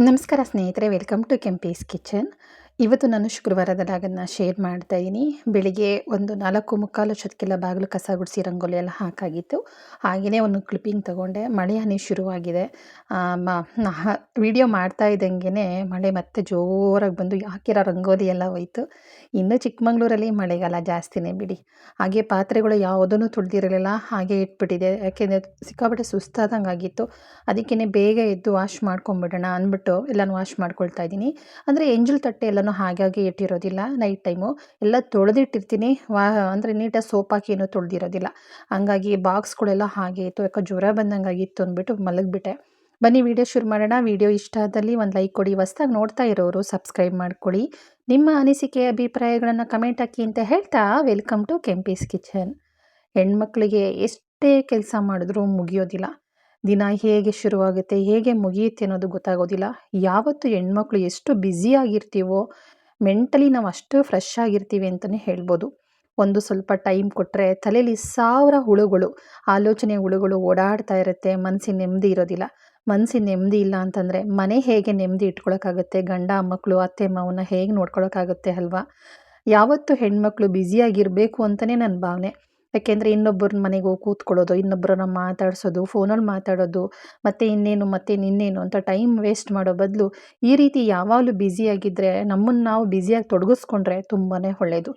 ನಮಸ್ಕಾರ ಸ್ನೇಹಿತರೆ welcome to Kempee's kitchen ಇವತ್ತು ನಾನು ಶುಕ್ರವಾರದ ಲಾಗನ್ನು ಶೇರ್ ಮಾಡ್ತಾ ಇದ್ದೀನಿ ಬೆಳಿಗ್ಗೆ ಒಂದು ನಾಲ್ಕು ಮುಕ್ಕಾಲು ಅಷ್ಟೊತ್ತಿಗೆಲ್ಲ ಬಾಗಿಲು ಕಸ ಗುಡಿಸಿ ರಂಗೋಲಿ ಎಲ್ಲ ಹಾಕಾಗಿತ್ತು. ಹಾಗೆಯೇ ಒಂದು ಕ್ಲಿಪ್ಪಿಂಗ್ ತೊಗೊಂಡೆ. ಮಳೆ ಹನಿ ಶುರುವಾಗಿದೆ. ವಿಡಿಯೋ ಮಾಡ್ತಾ ಇದ್ದಂಗೆ ಮಳೆ ಮತ್ತೆ ಜೋರಾಗಿ ಬಂದು ಹಾಕಿರೋ ರಂಗೋಲಿ ಎಲ್ಲ ಹೋಯ್ತು. ಇನ್ನು ಚಿಕ್ಕಮಂಗ್ಳೂರಲ್ಲಿ ಮಳೆಗಾಲ ಜಾಸ್ತಿನೇ ಬಿಡಿ. ಹಾಗೆ ಪಾತ್ರೆಗಳು ಯಾವುದೂ ತುಳಿದಿರಲಿಲ್ಲ. ಹಾಗೆ ಇಟ್ಬಿಟ್ಟಿದೆ. ಯಾಕೆಂದರೆ ಸಿಕ್ಕಾಪಟ್ಟೆ ಸುಸ್ತಾದಂಗೆ ಆಗಿತ್ತು. ಅದಕ್ಕೇ ಬೇಗ ಎದ್ದು ವಾಶ್ ಮಾಡ್ಕೊಂಬಿಡೋಣ ಅಂದ್ಬಿಟ್ಟು ಎಲ್ಲನೂ ವಾಶ್ ಮಾಡ್ಕೊಳ್ತಾ ಇದ್ದೀನಿ ಅಂದರೆ ಎಂಜಲ್ ತಟ್ಟೆ ಎಲ್ಲನೂ ಹಾಗಾಗಿ ಇಟ್ಟಿರೋದಿಲ್ಲ ನೈಟ್ ಟೈಮು ಎಲ್ಲ ತೊಳೆದಿಟ್ಟಿರ್ತೀನಿ. ವಾ, ಅಂದರೆ ನೀಟಾಗಿ ಸೋಪ್ ಹಾಕಿ ಏನೂ ತೊಳೆದಿರೋದಿಲ್ಲ. ಹಂಗಾಗಿ ಬಾಕ್ಸ್ಗಳೆಲ್ಲ ಹಾಗೆ ಇತ್ತು. ಯಾಕೆ ಜ್ವರ ಬಂದಂಗೆ ಆಗಿತ್ತು ಅಂದ್ಬಿಟ್ಟು ಮಲಗಿಬಿಟ್ಟೆ. ಬನ್ನಿ ವಿಡಿಯೋ ಶುರು ಮಾಡೋಣ. ವಿಡಿಯೋ ಇಷ್ಟ ಆದಲ್ಲಿ ಒಂದು ಲೈಕ್ ಕೊಡಿ. ಹೊಸ್ದಾಗಿ ನೋಡ್ತಾ ಇರೋರು ಸಬ್ಸ್ಕ್ರೈಬ್ ಮಾಡ್ಕೊಳ್ಳಿ ನಿಮ್ಮ ಅನಿಸಿಕೆ, ಅಭಿಪ್ರಾಯಗಳನ್ನು ಕಮೆಂಟ್ ಹಾಕಿ ಅಂತ ಹೇಳ್ತಾ ವೆಲ್ಕಮ್ ಟು ಕೆಂಪೀಸ್ ಕಿಚನ್ ಹೆಣ್ಮಕ್ಳಿಗೆ ಎಷ್ಟೇ ಕೆಲಸ ಮಾಡಿದ್ರೂ ಮುಗಿಯೋದಿಲ್ಲ. ದಿನ ಹೇಗೆ ಶುರುವಾಗುತ್ತೆ, ಹೇಗೆ ಮುಗಿಯುತ್ತೆ ಅನ್ನೋದು ಗೊತ್ತಾಗೋದಿಲ್ಲ. ಯಾವತ್ತು ಹೆಣ್ಮಕ್ಳು ಎಷ್ಟು ಬ್ಯುಸಿಯಾಗಿರ್ತೀವೋ ಮೆಂಟಲಿ ನಾವು ಅಷ್ಟು ಫ್ರೆಶ್ ಆಗಿರ್ತೀವಿ ಅಂತಲೇ ಹೇಳ್ಬೋದು. ಒಂದು ಸ್ವಲ್ಪ ಟೈಮ್ ಕೊಟ್ಟರೆ ತಲೆಯಲ್ಲಿ ಸಾವಿರ ಹುಳುಗಳು, ಆಲೋಚನೆ ಹುಳುಗಳು ಓಡಾಡ್ತಾ ಇರುತ್ತೆ ಮನಸ್ಸಿನ ನೆಮ್ಮದಿ ಇರೋದಿಲ್ಲ. ಮನಸ್ಸಿನ ನೆಮ್ಮದಿ ಇಲ್ಲ ಅಂತಂದರೆ ಮನೆ ಹೇಗೆ ನೆಮ್ಮದಿ ಇಟ್ಕೊಳಕ್ಕಾಗುತ್ತೆ, ಗಂಡ ಮಕ್ಕಳು ಅತ್ತೆ ಮಾವನ ಹೇಗೆ ನೋಡ್ಕೊಳಕ್ಕಾಗುತ್ತೆ ಅಲ್ವಾ? ಯಾವತ್ತು ಹೆಣ್ಮಕ್ಳು ಬ್ಯುಸಿಯಾಗಿರಬೇಕು ಅಂತಲೇ ನನ್ನ ಭಾವನೆ. ಯಾಕೆಂದರೆ ಇನ್ನೊಬ್ಬರ ಮನೆಗೆ ಹೋಗಿ ಕೂತ್ಕೊಳ್ಳೋದು ಇನ್ನೊಬ್ಬರನ್ನ ಮಾತಾಡಿಸೋದು ಫೋನಲ್ಲಿ ಮಾತಾಡೋದು, ಮತ್ತು ಇನ್ನೇನು ಮತ್ತು ಇನ್ನೇನು ಅಂತ ಟೈಮ್ ವೇಸ್ಟ್ ಮಾಡೋ ಬದಲು ಈ ರೀತಿ ಯಾವಾಗಲೂ ಬ್ಯುಸಿಯಾಗಿದ್ದರೆ ನಮ್ಮನ್ನು ನಾವು ಬ್ಯುಸಿಯಾಗಿ ತೊಡಗಿಸ್ಕೊಂಡ್ರೆ ತುಂಬಾ ಒಳ್ಳೆಯದು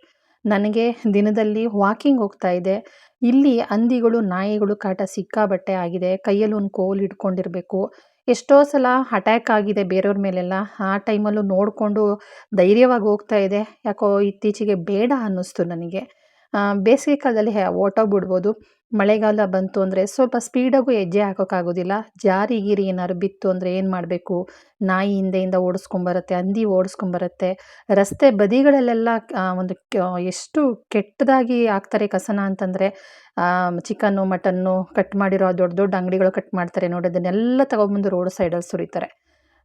ನನಗೆ ದಿನದಲ್ಲಿ ವಾಕಿಂಗ್ ಹೋಗ್ತಾ ಇದೆ. ಇಲ್ಲಿ ಹಂದಿಗಳು, ನಾಯಿಗಳು ಕಾಟ ಸಿಕ್ಕಾಬಟ್ಟೆ ಆಗಿದೆ. ಕೈಯಲ್ಲಿ ಒಂದು ಕೋಲ್ ಹಿಡ್ಕೊಂಡಿರಬೇಕು. ಎಷ್ಟೋ ಸಲ ಅಟ್ಯಾಕ್ ಆಗಿದೆ ಬೇರೆಯವ್ರ ಮೇಲೆಲ್ಲ. ಆ ಟೈಮಲ್ಲೂ ನೋಡಿಕೊಂಡು ಧೈರ್ಯವಾಗಿ ಹೋಗ್ತಾ ಇದೆ. ಯಾಕೋ ಇತ್ತೀಚೆಗೆ ಬೇಡ ಅನ್ನಿಸ್ತು ನನಗೆ. ಬೇಸಿಗೆ ಕಾಲದಲ್ಲಿ ಹೊರ್ಟೋಗ್ಬಿಡ್ಬೋದು ಮಳೆಗಾಲ ಬಂತು ಅಂದರೆ ಸ್ವಲ್ಪ ಸ್ಪೀಡಾಗೂ ಹೆಜ್ಜೆ ಹಾಕೋಕ್ಕಾಗೋದಿಲ್ಲ ಜಾರಿ ಗೀರಿ ಏನಾದ್ರು ಬಿತ್ತು ಅಂದರೆ ಏನು ಮಾಡಬೇಕು? ನಾಯಿ ಹಿಂದೆಯಿಂದ ಓಡಿಸ್ಕೊಂಬರುತ್ತೆ, ಹಂದಿ ಓಡಿಸ್ಕೊಂಬರುತ್ತೆ. ರಸ್ತೆ ಬದಿಗಳಲ್ಲೆಲ್ಲ ಒಂದು ಎಷ್ಟು ಕೆಟ್ಟದಾಗಿ ಹಾಕ್ತಾರೆ ಕಸನ ಅಂತಂದರೆ ಚಿಕನ್ನು, ಮಟನ್ನು ಕಟ್ ಮಾಡಿರೋ ದೊಡ್ಡ ದೊಡ್ಡ ಅಂಗಡಿಗಳು ಕಟ್ ಮಾಡ್ತಾರೆ ನೋಡಿ. ಅದನ್ನೆಲ್ಲ ತಗೊಬಂದು ರೋಡ್ ಸೈಡಲ್ಲಿ ಸುರಿತಾರೆ.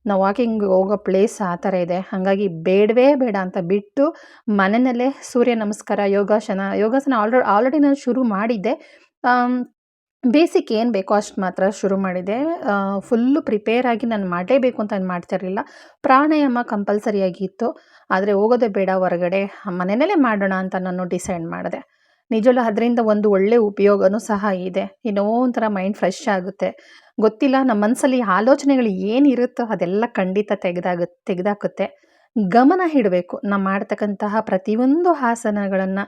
ನಾವು ವಾಕಿಂಗ್ ಹೋಗೋ ಪ್ಲೇಸ್ ಆ ಥರ ಇದೆ. ಹಾಗಾಗಿ ಬೇಡವೇ ಬೇಡ ಅಂತ ಬಿಟ್ಟು ಮನೆಯಲ್ಲೇ ಸೂರ್ಯ ನಮಸ್ಕಾರ, ಯೋಗಾಸನ ಯೋಗಾಸನ ಆಲ್ರೆ ಆಲ್ರೆಡಿ ನಾನು ಶುರು ಮಾಡಿದ್ದೆ. ಬೇಸಿಕ್ ಏನು ಬೇಕೋ ಅಷ್ಟು ಮಾತ್ರ ಶುರು ಮಾಡಿದೆ ಫುಲ್ಲು ಪ್ರಿಪೇರ್ ಆಗಿ ನಾನು ಮಾಡಲೇಬೇಕು ಅಂತ ನಾನು ಮಾಡ್ತಾ ಇರಲಿಲ್ಲ ಪ್ರಾಣಾಯಾಮ ಕಂಪಲ್ಸರಿಯಾಗಿತ್ತು ಆದರೆ ಹೋಗೋದೇ ಬೇಡ ಹೊರಗಡೆ. ಮನೆಯಲ್ಲೇ ಮಾಡೋಣ ಅಂತ ನಾನು ಡಿಸೈಡ್ ಮಾಡಿದೆ. ನಿಜವಲ್ಲ ಅದರಿಂದ ಒಂದು ಒಳ್ಳೆಯ ಉಪಯೋಗವೂ ಸಹ ಇದೆ. ಏನೋ ಒಂಥರ ಮೈಂಡ್ ಫ್ರೆಶ್ ಆಗುತ್ತೆ. ಗೊತ್ತಿಲ್ಲ ನಮ್ಮ ಮನಸ್ಸಲ್ಲಿ ಆಲೋಚನೆಗಳು ಏನಿರುತ್ತೋ ಅದೆಲ್ಲ ಖಂಡಿತ ತೆಗೆದಾಗ, ತೆಗೆದಾಕುತ್ತೆ. ಗಮನ ಇಡಬೇಕು. ನಾವು ಮಾಡ್ತಕ್ಕಂತಹ ಪ್ರತಿಯೊಂದು ಆಸನಗಳನ್ನು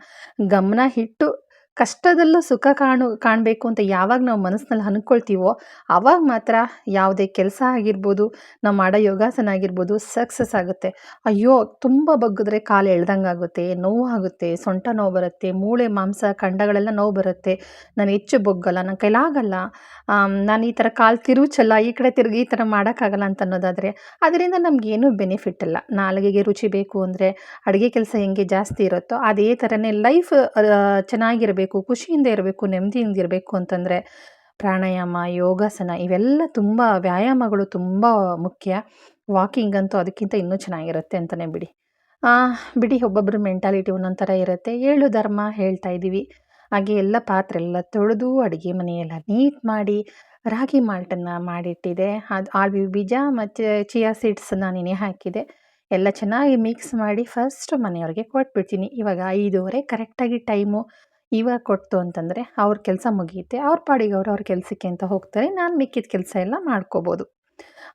ಗಮನ ಇಟ್ಟು ಕಷ್ಟದಲ್ಲೂ ಸುಖ ಕಾಣು, ಕಾಣಬೇಕು ಅಂತ ಯಾವಾಗ ನಾವು ಮನಸ್ಸಿನಲ್ಲಿ ಅಂದ್ಕೊಳ್ತೀವೋ ಆವಾಗ ಮಾತ್ರ ಯಾವುದೇ ಕೆಲಸ ಆಗಿರ್ಬೋದು, ನಾವು ಮಾಡೋ ಯೋಗಾಸನ ಆಗಿರ್ಬೋದು ಸಕ್ಸಸ್ ಆಗುತ್ತೆ. ಅಯ್ಯೋ, ತುಂಬ ಬಗ್ಗಿದ್ರೆ ಕಾಲು ಎಳ್ದಂಗೆ ಆಗುತ್ತೆ ನೋವು ಆಗುತ್ತೆ, ಸೊಂಟ ನೋವು ಬರುತ್ತೆ, ಮೂಳೆ, ಮಾಂಸ, ಖಂಡಗಳೆಲ್ಲ ನೋವು ಬರುತ್ತೆ. ನಾನು ಹೆಚ್ಚು ಬೊಗ್ಗಲ್ಲ, ನನ್ನ ಕೈಲಾಗಲ್ಲ. ನಾನು ಈ ಥರ ಕಾಲು ತಿರುಚಲ್ಲ, ಈ ಕಡೆ ತಿರುಗಿ ಈ ಥರ ಮಾಡೋಕ್ಕಾಗಲ್ಲ ಅಂತ ಅನ್ನೋದಾದರೆ ಅದರಿಂದ ನಮಗೇನು ಬೆನಿಫಿಟ್ ಇಲ್ಲ. ನಾಲಿಗೆಗೆ ರುಚಿ ಬೇಕು ಅಂದರೆ ಅಡುಗೆ ಕೆಲಸ ಹೆಂಗೆ ಜಾಸ್ತಿ ಇರುತ್ತೋ ಅದೇ ಥರನೇ ಲೈಫ್ ಚೆನ್ನಾಗಿರಬೇಕು. ಖುಷಿಯಿಂದ ಇರಬೇಕು, ನೆಮ್ಮದಿಯಿಂದ ಇರಬೇಕು ಅಂತಂದರೆ ಪ್ರಾಣಾಯಾಮ, ಯೋಗಾಸನ ಇವೆಲ್ಲ ತುಂಬ ವ್ಯಾಯಾಮಗಳು ತುಂಬ ಮುಖ್ಯ. ವಾಕಿಂಗ್ ಅಂತೂ ಅದಕ್ಕಿಂತ ಇನ್ನೂ ಚೆನ್ನಾಗಿರುತ್ತೆ ಅಂತಲೇ ಬಿಡಿ. ಬಿಡಿ ಒಬ್ಬೊಬ್ಬರು ಮೆಂಟಾಲಿಟಿ ಒಂದೊಂದು ಥರ ಇರುತ್ತೆ. ಏಳು ಧರ್ಮ ಹೇಳ್ತಾ ಇದ್ದೀವಿ. ಹಾಗೆ ಎಲ್ಲ ಪಾತ್ರೆ ಎಲ್ಲ ತೊಳೆದು ಅಡುಗೆ ಮನೆಯೆಲ್ಲ ನೀಟ್ ಮಾಡಿ ರಾಗಿ ಮಾಲ್ಟನ್ನು ಮಾಡಿಟ್ಟಿದೆ. ಅದು ಆಳ್ವಿ ಬೀಜ ಮತ್ತು ಚಿಯಾ ಸೀಡ್ಸನ್ನು ನೆನೆ ಹಾಕಿದೆ. ಎಲ್ಲ ಚೆನ್ನಾಗಿ ಮಿಕ್ಸ್ ಮಾಡಿ ಫಸ್ಟ್ ಮನೆಯವ್ರಿಗೆ ಕೊಟ್ಬಿಡ್ತೀನಿ. ಇವಾಗ ಐದೂವರೆ, ಕರೆಕ್ಟಾಗಿ ಟೈಮು. ಇವಾಗ ಕೊಡ್ತು ಅಂತಂದರೆ ಅವ್ರ ಕೆಲಸ ಮುಗಿಯುತ್ತೆ, ಅವ್ರ ಪಾಡಿಗೆ ಅವ್ರು ಅವ್ರ ಕೆಲಸಕ್ಕೆ ಅಂತ ಹೋಗ್ತಾರೆ, ನಾನು ಮಿಕ್ಕಿದ ಕೆಲಸ ಎಲ್ಲ ಮಾಡ್ಕೋಬೋದು.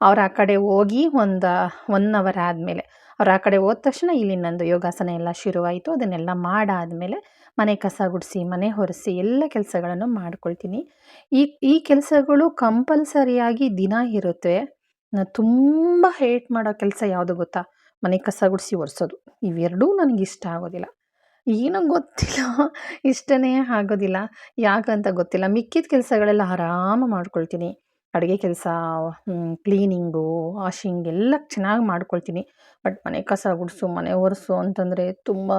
ಅವ್ರು ಆ ಕಡೆ ಹೋಗಿ ಒಂದು ಒನ್ ಅವರ್ ಆದಮೇಲೆ, ಅವ್ರು ಆ ಕಡೆ ಹೋದ ತಕ್ಷಣ ಇಲ್ಲಿ ನಂದು ಯೋಗಾಸನ ಎಲ್ಲ ಶುರುವಾಯಿತು, ಅದನ್ನೆಲ್ಲ ಮಾಡಾದಮೇಲೆ ಮನೆ ಕಸ ಗುಡಿಸಿ, ಮನೆ ಒರೆಸಿ ಎಲ್ಲ ಕೆಲಸಗಳನ್ನು ಮಾಡ್ಕೊಳ್ತೀನಿ. ಈ ಈ ಕೆಲಸಗಳು ಕಂಪಲ್ಸರಿಯಾಗಿ ದಿನ ಇರುತ್ತೆ. ನಾನು ತುಂಬ ಹೇಟ್ ಮಾಡೋ ಕೆಲಸ ಯಾವುದು ಗೊತ್ತಾ? ಮನೆ ಕಸ ಗುಡಿಸಿ ಒರೆಸೋದು. ಇವೆರಡೂ ನನಗಿಷ್ಟ ಆಗೋದಿಲ್ಲ. ಏನೋ ಗೊತ್ತಿಲ್ಲ. ಇಷ್ಟನೇ ಆಗೋದಿಲ್ಲ. ಯಾಕಂತ ಗೊತ್ತಿಲ್ಲ. ಮಿಕ್ಕಿದ ಕೆಲಸಗಳೆಲ್ಲ ಆರಾಮ ಮಾಡ್ಕೊಳ್ತೀನಿ. ಅಡುಗೆ ಕೆಲಸ ಕ್ಲೀನಿಂಗು, ವಾಷಿಂಗ್ ಎಲ್ಲ ಚೆನ್ನಾಗಿ ಮಾಡ್ಕೊಳ್ತೀನಿ. ಬಟ್ ಮನೆ ಕಸ ಗುಡಿಸು, ಮನೆ ಒರೆಸು ಅಂತಂದರೆ ತುಂಬ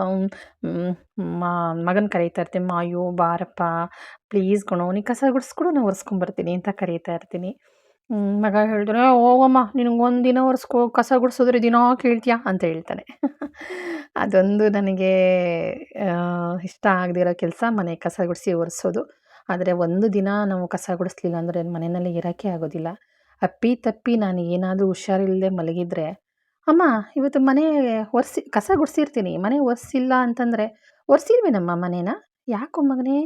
ಮಗನ ಕರೀತಾ ಇರ್ತೀನಿ ಮಾಯು, ಬಾರಪ್ಪ, ಪ್ಲೀಸ್ ಕಣೋ, ನೀ ಕಸ ಗುಡಿಸ್ಕೊಡು ನಾನು ಒರೆಸ್ಕೊಂಬರ್ತೀನಿ ಅಂತ ಕರೀತಾ ಇರ್ತೀನಿ. ಮಗ ಹೇಳಿದ್ರೆ ಹೋಗಮ್ಮ ನಿನಗೆ ಒಂದು ದಿನ ಒರೆಸ್ಕೊ, ಕಸ ಗುಡಿಸಿದ್ರೆ ದಿನ ಕೇಳ್ತೀಯಾ ಅಂತ ಹೇಳ್ತಾನೆ. ಅದೊಂದು ನನಗೆ ಇಷ್ಟ ಆಗದಿರೋ ಕೆಲಸ, ಮನೆ ಕಸ ಗುಡಿಸಿ ಒರೆಸೋದು. ಆದರೆ ಒಂದು ದಿನ ನಾವು ಕಸ ಗುಡಿಸ್ಲಿಲ್ಲ ಅಂದರೆ ಮನೆಯಲ್ಲಿ ಇರೋಕ್ಕೆ ಆಗೋದಿಲ್ಲ. ಅಪ್ಪಿ ತಪ್ಪಿ ನಾನು ಏನಾದರೂ ಹುಷಾರಿಲ್ಲದೆ ಮಲಗಿದ್ರೆ, ಅಮ್ಮ, ಇವತ್ತು ಮನೆ ಒರೆಸಿ, ಕಸ ಗುಡಿಸಿರ್ತೀನಿ, ಮನೆ ಒರೆಸಿಲ್ಲ ಅಂತಂದರೆ, ಒರೆಸಿಲ್ವೇನಮ್ಮ ಮನೇನ? ಯಾಕೋ ಮಗನೇ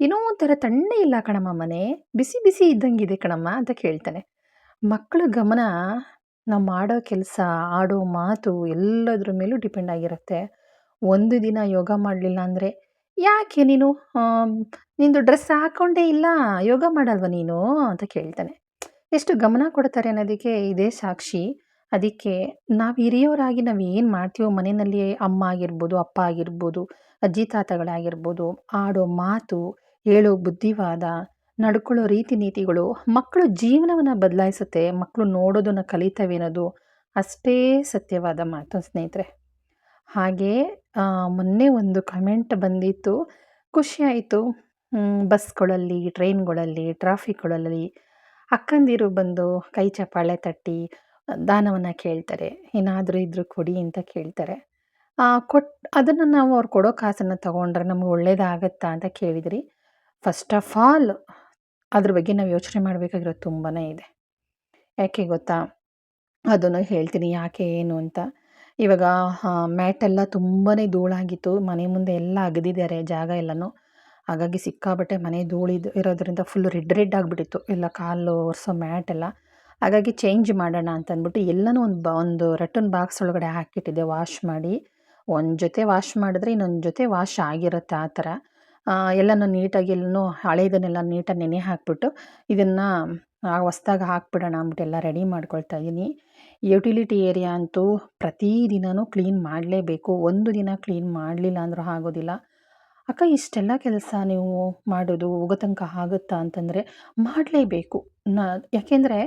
ಏನೋ ಒಂಥರ ತಣ್ಣೆ ಇಲ್ಲ ಕಣಮ್ಮ ಮನೆ. ಬಿಸಿ ಬಿಸಿ ಇದ್ದಂಗಿದೆ ಕಣಮ್ಮ ಅಂತ ಕೇಳ್ತಾನೆ. ಮಕ್ಕಳ ಗಮನ ನಾವು ಮಾಡೋ ಕೆಲಸ, ಆಡೋ ಮಾತು ಎಲ್ಲದ್ರ ಮೇಲೂ ಡಿಪೆಂಡ್ ಆಗಿರುತ್ತೆ. ಒಂದು ದಿನ ಯೋಗ ಮಾಡಲಿಲ್ಲ ಅಂದರೆ ಯಾಕೆ ನೀನು? ನಿಂದು ಡ್ರೆಸ್ ಹಾಕ್ಕೊಂಡೇ ಇಲ್ಲ, ಯೋಗ ಮಾಡಲ್ವ ನೀನು? ಅಂತ ಕೇಳ್ತಾನೆ. ಎಷ್ಟು ಗಮನ ಕೊಡ್ತಾರೆ ಅನ್ನೋದಕ್ಕೆ ಇದೇ ಸಾಕ್ಷಿ. ಅದಕ್ಕೆ ನಾವು ಹಿರಿಯವರಾಗಿ ನಾವು ಏನು ಮಾಡ್ತೀವೋ ಮನೆಯಲ್ಲಿ ಅಮ್ಮ ಆಗಿರ್ಬೋದು, ಅಪ್ಪ ಆಗಿರ್ಬೋದು, ಅಜ್ಜಿ ತಾತಗಳಾಗಿರ್ಬೋದು, ಆಡೋ ಮಾತು ಹೇಳೋ ಬುದ್ಧಿವಾದ ನಡ್ಕೊಳ್ಳೋ ರೀತಿ ನೀತಿಗಳು ಮಕ್ಕಳು ಜೀವನವನ್ನು ಬದಲಾಯಿಸುತ್ತೆ, ಮಕ್ಕಳು ನೋಡೋದನ್ನು ಕಲಿತವೆ ಅನ್ನೋದು ಅಷ್ಟೇ ಸತ್ಯವಾದ ಮಾತು ಸ್ನೇಹಿತರೆ. ಹಾಗೆ ಮೊನ್ನೆ ಒಂದು ಕಮೆಂಟ್ ಬಂದಿತ್ತು. ಖುಷಿಯಾಯಿತು ಬಸ್ಗಳಲ್ಲಿ ಟ್ರೈನ್ಗಳಲ್ಲಿ ಟ್ರಾಫಿಕ್ಗಳಲ್ಲಿ ಅಕ್ಕಂದಿರು ಬಂದು ಕೈ ಚಪಾಳೆ ತಟ್ಟಿ ದಾನವನ್ನು ಕೇಳ್ತಾರೆ. ಏನಾದರೂ ಇದ್ದರೂ ಕೊಡಿ ಅಂತ ಕೇಳ್ತಾರೆ. ಕೊಟ್ಟು ಅದನ್ನು ನಾವು ಅವ್ರು ಕೊಡೋ ಕಾಸನ್ನು ತಗೊಂಡ್ರೆ ನಮ್ಗೆ ಒಳ್ಳೇದಾಗತ್ತಾ ಅಂತ ಕೇಳಿದ್ರಿ. ಫಸ್ಟ್ ಆಫ್ ಆಲ್ ಅದ್ರ ಬಗ್ಗೆ ನಾವು ಯೋಚನೆ ಮಾಡಬೇಕಾಗಿರೋದು ತುಂಬಾ ಇದೆ. ಯಾಕೆ ಗೊತ್ತಾ? ಅದನ್ನು ಹೇಳ್ತೀನಿ ಯಾಕೆ, ಏನು ಅಂತ. ಇವಾಗ ಮ್ಯಾಟೆಲ್ಲ ತುಂಬಾ ಧೂಳಾಗಿತ್ತು. ಮನೆ ಮುಂದೆ ಎಲ್ಲ ಅಗದಿದ್ದಾರೆ, ಜಾಗ ಎಲ್ಲನೂ. ಹಾಗಾಗಿ ಸಿಕ್ಕಾಬಟ್ಟೆ ಮನೆ ಧೂಳಿದ್ದು ಇರೋದ್ರಿಂದ ಫುಲ್ ರೆಡ್ ರೆಡ್ ಆಗಿಬಿಟ್ಟಿತ್ತು. ಎಲ್ಲ ಕಾಲು, ಒರೆಸೋ ಮ್ಯಾಟ್ ಎಲ್ಲ. ಹಾಗಾಗಿ ಚೇಂಜ್ ಮಾಡೋಣ ಅಂತ ಅಂದ್ಬಿಟ್ಟು ಎಲ್ಲನೂ ಒಂದು ಬ, ಒಂದು ರಟನ್ ಬಾಕ್ಸ್ ಒಳಗಡೆ ಹಾಕಿಟ್ಟಿದ್ದೆ ವಾಶ್ ಮಾಡಿ. ಒಂದು ಜೊತೆ ವಾಶ್ ಮಾಡಿದ್ರೆ ಇನ್ನೊಂದು ಜೊತೆ ವಾಶ್ ಆಗಿರುತ್ತೆ ಆ ಥರ. ಎಲ್ಲನೂ ನೀಟಾಗಿ ಎಲ್ಲನೂ ಹಳೇದನ್ನೆಲ್ಲ ನೀಟಾಗಿ ನೆನೆ ಹಾಕಿಬಿಟ್ಟು ಇದನ್ನು ಹೊಸ್ದಾಗಿ ಹಾಕ್ಬಿಡೋಣ ಅಂದ್ಬಿಟ್ಟು ಎಲ್ಲ ರೆಡಿ ಮಾಡ್ಕೊಳ್ತಾ ಇದ್ದೀನಿ ಯುಟಿಲಿಟಿ ಏರಿಯಾ ಅಂತೂ ಪ್ರತಿದಿನವೂ ಕ್ಲೀನ್ ಮಾಡಲೇಬೇಕು. ಒಂದು ದಿನ ಕ್ಲೀನ್ ಮಾಡಲಿಲ್ಲ ಅಂದರೂ ಆಗೋದಿಲ್ಲ. ಅಕ್ಕ, ಇಷ್ಟೆಲ್ಲ ಕೆಲಸ ನೀವು ಮಾಡೋದು ಹೋಗೋ ತನಕ ಆಗುತ್ತಾ ಅಂತಂದರೆ ಮಾಡಲೇಬೇಕು. ನ, ಯಾಕೆಂದರೆ